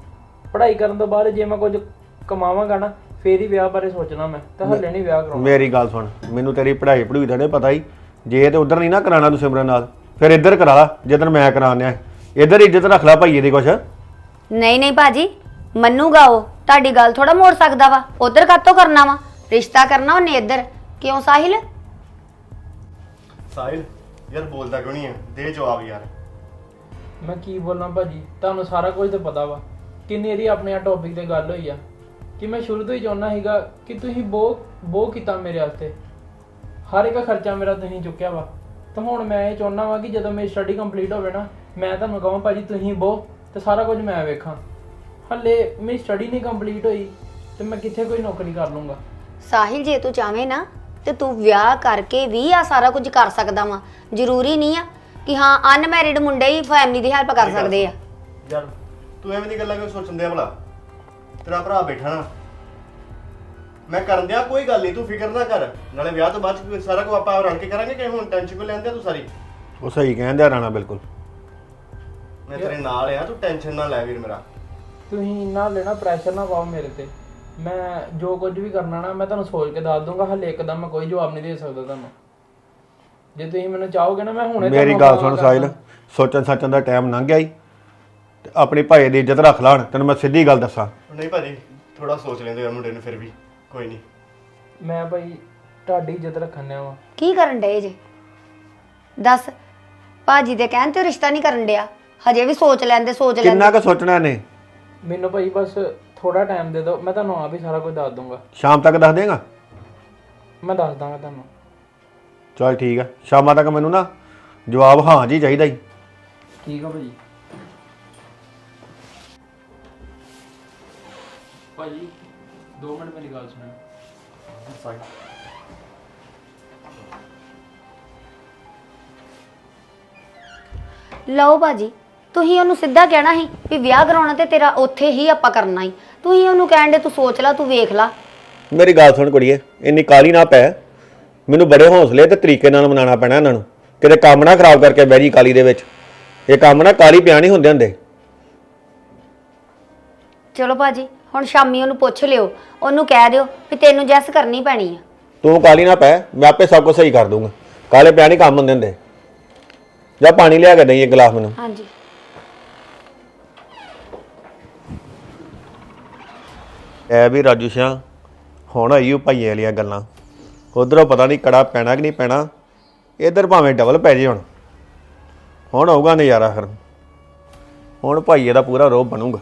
ਪੜ੍ਹਾਈ ਕਰਨ ਤੋਂ ਬਾਅਦ ਜੇ ਮੈਂ ਕੁਝ ਕਮਾਵਾਂਗਾ ਨਾ ਫੇਰ ਹੀ ਵਿਆਹ ਬਾਰੇ ਸੋਚਣਾ ਮੈਂ ਤਾਂ ਹੱਲੇ ਨਹੀਂ ਵਿਆਹ ਕਰਾਉਣਾ। ਮੇਰੀ ਗੱਲ ਸੁਣ ਮੈਨੂੰ ਤੇਰੀ ਪੜ੍ਹਾਈ ਪੜੂਈ ਦਾ ਨਹੀਂ ਪਤਾ ਹੀ ਜੇ ਤੇ ਉਧਰ ਨਹੀਂ ਨਾ ਕਰਾਣਾ ਤੂੰ ਸਿਮਰਨ ਨਾਲ ਫਿਰ ਇੱਧਰ ਕਰਾ ਲਾ ਜਿੱਦਣ ਮੈਂ ਕਰਾਣਿਆ ਇੱਧਰ ਇੱਜ਼ਤ ਰੱਖ ਲੈ ਭਾਈਏ ਦੀ ਕੁਛ। ਨਹੀਂ ਨਹੀਂ ਭਾਜੀ ਮੰਨੂਗਾ ਉਹ ਤੁਹਾਡੀ ਗੱਲ ਥੋੜਾ ਮੋੜ ਸਕਦਾ ਵਾ ਉਧਰ ਕਾਤੋਂ ਕਰਨਾ ਵਾ? ਰਿਸ਼ਤਾ ਕਰਨਾ ਉਹਨੇ ਇੱਧਰ ਕਿਉਂ ਸਾਹਿਲ? ਸਾਹਿਲ ਯਾਰ ਬੋਲਦਾ ਕਿਉਂ ਨਹੀਂ ਹੈ ਦੇ ਜਵਾਬ ਯਾਰ। ਮੈਂ ਕੀ ਬੋਲਾਂ ਭਾਜੀ? ਤੁਹਾਨੂੰ ਸਾਰਾ ਕੁਝ ਤਾਂ ਪਤਾ ਵਾ। ਕਿੰਨੀ ਇਹਦੀ ਆਪਣੇ ਆ ਟੌਪਿਕ ਤੇ ਗੱਲ ਹੋਈ ਆ। ਕਿ ਮੈਂ ਸ਼ੁਰੂ ਤੋਂ ਹੀ ਚਾਹੁੰਦਾ ਸੀਗਾ ਕਿ ਤੁਸੀਂ ਬੋ ਬੋ ਕੀਤਾ ਮੇਰੇ ਵਾਸਤੇ। ਹਰ ਇੱਕ ਖਰਚਾ ਮੇਰਾ ਤੁਸੀਂ ਚੁੱਕਿਆ ਵਾ। ਤਾਂ ਹੁਣ ਮੈਂ ਇਹ ਚਾਹੁੰਦਾ ਵਾਂ ਕਿ ਜਦੋਂ ਮੇਰੀ ਸਟੱਡੀ ਕੰਪਲੀਟ ਹੋਵੇ ਨਾ ਮੈਂ ਤੁਹਾਨੂੰ ਕਹਾਂ ਭਾਜੀ ਤੁਸੀਂ ਬੋ ਤੇ ਸਾਰਾ ਕੁਝ ਮੈਂ ਵੇਖਾਂ। ਹੱਲੇ ਮੇਰੀ ਸਟੱਡੀ ਨਹੀਂ ਕੰਪਲੀਟ ਹੋਈ ਤੇ ਮੈਂ ਕਿੱਥੇ ਕੋਈ ਨੌਕਰੀ ਕਰ ਲੂੰਗਾ। ਸਾਹਿਲ ਜੇ ਤੂੰ ਚਾਵੇਂ ਨਾ ਤੇ ਤੂੰ ਵਿਆਹ ਕਰਕੇ ਵੀ ਆ ਸਾਰਾ ਕੁਝ ਕਰ ਸਕਦਾ ਵਾ। ਜ਼ਰੂਰੀ ਨਹੀਂ ਆ ਕਿ ਹਾਂ ਅਨਮੈਰਿਡ ਮੁੰਡੇ ਹੀ ਫੈਮਿਲੀ ਦੀ ਹੈਲਪ ਕਰ ਸਕਦੇ ਆ। ਯਾਰ ਤੂੰ ਐਵੇਂ ਦੀ ਗੱਲਾਂ ਕਿਉਂ ਸੋਚਣ ਦਿਆ ਭਲਾ? ਤੇਰਾ ਭਰਾ ਬੈਠਾ ਨਾ। ਮੈਂ ਕਰਨ ਦਿਆ ਕੋਈ ਗੱਲ ਨਹੀਂ ਤੂੰ ਫਿਕਰ ਨਾ ਕਰ। ਨਾਲੇ ਵਿਆਹ ਤੋਂ ਬਾਅਦ 'ਚ ਸਾਰਾ ਕੁਝ ਆਪਾਂ ਰਲ ਕੇ ਕਰਾਂਗੇ ਕਿ ਹੁਣ ਟੈਨਸ਼ਨ ਕੋ ਲੈਂਦੇ ਤੂੰ ਸਾਰੀ? ਉਹ ਸਹੀ ਕਹਿੰਦੇ ਆ ਰਾਣਾ ਬਿਲਕੁਲ। ਮੈਂ ਤੇਰੇ ਨਾਲ ਆ ਤੂੰ ਟੈਨਸ਼ਨ ਨਾ ਲੈ ਵੀਰ ਮੇਰਾ। ਤੁਸੀਂ ਇੰਨਾ ਲੈਣਾ ਪ੍ਰੈਸ਼ਰ ਨਾ ਪਾਓ ਮੇਰੇ ਤੇ। ਮੈਂ ਜੋ ਕੁਝ ਵੀ ਕਰਨਾ ਨਾ ਮੈਂ ਤੁਹਾਨੂੰ ਸੋਚ ਕੇ ਦੱਸ ਦੂੰਗਾ ਹਲੇ ਇੱਕਦਮ ਮੈਂ ਕੋਈ ਜਵਾਬ ਨਹੀਂ ਦੇ ਸਕਦਾ ਤੁਹਾਨੂੰ। ਜੇ ਤੁਸੀਂ ਮੈਨੂੰ ਚਾਹੋਗੇ ਨਾ ਮੈਂ ਹੁਣੇ ਮੇਰੀ ਗੱਲ ਸੁਣ ਸਾਹਿਲ। ਸੋਚਣ ਸੱਚਣ ਦਾ ਟਾਈਮ ਲੰਘ ਗਿਆ ਈ। ਤੇ ਆਪਣੀ ਭਾਈ ਦੀ ਇੱਜ਼ਤ ਰੱਖ ਲੈਣ ਤੈਨੂੰ ਮੈਂ ਸਿੱਧੀ ਗੱਲ ਦੱਸਾਂ। ਨਹੀਂ ਭਾਜੀ ਥੋੜਾ ਸੋਚ ਲੈਂਦੇ ਯਾਰ ਮੁੰਡੇ ਨੂੰ ਫਿਰ ਵੀ। ਕੋਈ ਨਹੀਂ ਮੈਂ ਭਾਈ ਤੁਹਾਡੀ ਇੱਜ਼ਤ ਰੱਖਣ ਡਿਆ ਵਾਂ। ਕੀ ਕਰਨ ਡਏ ਜੇ? ਦੱਸ ਭਾਜੀ ਦੇ ਕਹਿਣ ਤੇ ਰਿਸ਼ਤਾ ਨਹੀਂ ਕਰਨ ਡਿਆ। ਹਜੇ ਵੀ ਸੋਚ ਲੈਂਦੇ ਸੋਚ ਲੈਂਦੇ। ਕਿੰਨਾ ਕੁ ਸੋਚਣਾ ਨੇ ਮੈਨੂੰ ਭਾਈ ਬਸ ਥੋੜਾ ਟਾਈਮ ਦੇ ਦਿਓ ਮੈਂ ਤੁਹਾਨੂੰ ਆਪ ਹੀ ਸਾਰਾ ਕੁਝ ਦੱਸ ਦੂੰਗਾ ਸ਼ਾਮ ਤੱਕ ਦੱਸ ਦੇਗਾ? ਮੈਂ ਦੱਸ ਦਾਂਗਾ ਤੁਹਾਨੂੰ। ਚਲ ਠੀਕ ਆ ਸ਼ਾਮਾਂ ਤੱਕ ਮੈਨੂੰ ਨਾ ਜਵਾਬ ਹਾਂ ਜੀ ਚਾਹੀਦਾ ਈ। ਠੀਕ ਆ ਭਾਜੀ। ਭਾਜੀ 2 ਮਿੰਟ ਮੇਰੀ ਗੱਲ ਸੁਣੋ ਲਓ ਭਾਜੀ ਤੁਸੀਂ ਉਹਨੂੰ ਸਿੱਧਾ ਕਹਿਣਾ ਸੀ ਵੀ ਵਿਆਹ ਕਰਾਉਣਾ ਤੇ ਤੇਰਾ ਉੱਥੇ ਹੀ ਆਪਾਂ ਕਰਨਾ ਹੀ ਤੁਸੀਂ ਉਹਨੂੰ ਕਹਿਣ ਦੇ ਤੂੰ ਸੋਚ ਲੈ ਤੂੰ ਵੇਖ ਲੈ। ਮੇਰੀ ਗੱਲ ਸੁਣ ਕੁੜੀਏ ਇੰਨੀ ਕਾਲੀ ਨਾ ਪੈ। ਮੈਨੂੰ ਬੜੇ ਹੌਸਲੇ ਤੇ ਤਰੀਕੇ ਨਾਲ ਮਨਾਉਣਾ ਪੈਣਾ ਇਹਨਾਂ ਨੂੰ। ਕਿਤੇ ਕੰਮ ਨਾ ਖਰਾਬ ਕਰਕੇ ਬਹਿ ਜੀ ਕਾਲੀ ਦੇ ਵਿੱਚ। ਇਹ ਕੰਮ ਨਾ ਕਾਲੀ ਪਿਆ ਨਹੀਂ ਹੁੰਦੇ ਹੁੰਦੇ। ਚਲੋ ਭਾਜੀ ਹੁਣ ਸ਼ਾਮੀ ਉਹਨੂੰ ਪੁੱਛ ਲਿਓ। ਉਹਨੂੰ ਕਹਿ ਦਿਓ ਵੀ ਤੈਨੂੰ ਜੈਸ ਕਰਨੀ ਪੈਣੀ ਆ। ਤੂੰ ਕਾਲੀ ਨਾ ਪੈ ਮੈਂ ਆਪੇ ਸਭ ਕੁਝ ਸਹੀ ਕਰ ਦੂੰਗਾ। ਕਾਲੇ ਪਿਆ ਨਹੀਂ ਕੰਮ ਹੁੰਦੇ ਹੁੰਦੇ ਜਾਂ ਪਾਣੀ ਲਿਆ ਕੇ ਦੇਈ ਇੱਕ ਗਲਾਸ ਮੈਨੂੰ। ਹਾਂਜੀ। ਐ ਵੀ ਰਾਜੂ ਸ਼ਾ ਹੁਣ ਆਈ ਉਹ ਭਾਈਏ ਵਾਲੀਆਂ ਗੱਲਾਂ। ਉਧਰੋਂ ਪਤਾ ਨਹੀਂ ਕੜਾ ਪੈਣਾ ਕਿ ਨਹੀਂ ਪੈਣਾ। ਇਧਰ ਭਾਵੇਂ ਡਬਲ ਪੈ ਜੇ ਹੁਣ। ਹੁਣ ਆਊਗਾ ਨਜ਼ਾਰਾ ਫਿਰ। ਹੁਣ ਭਾਈਏ ਦਾ ਪੂਰਾ ਰੋਬ ਬਣੂਗਾ।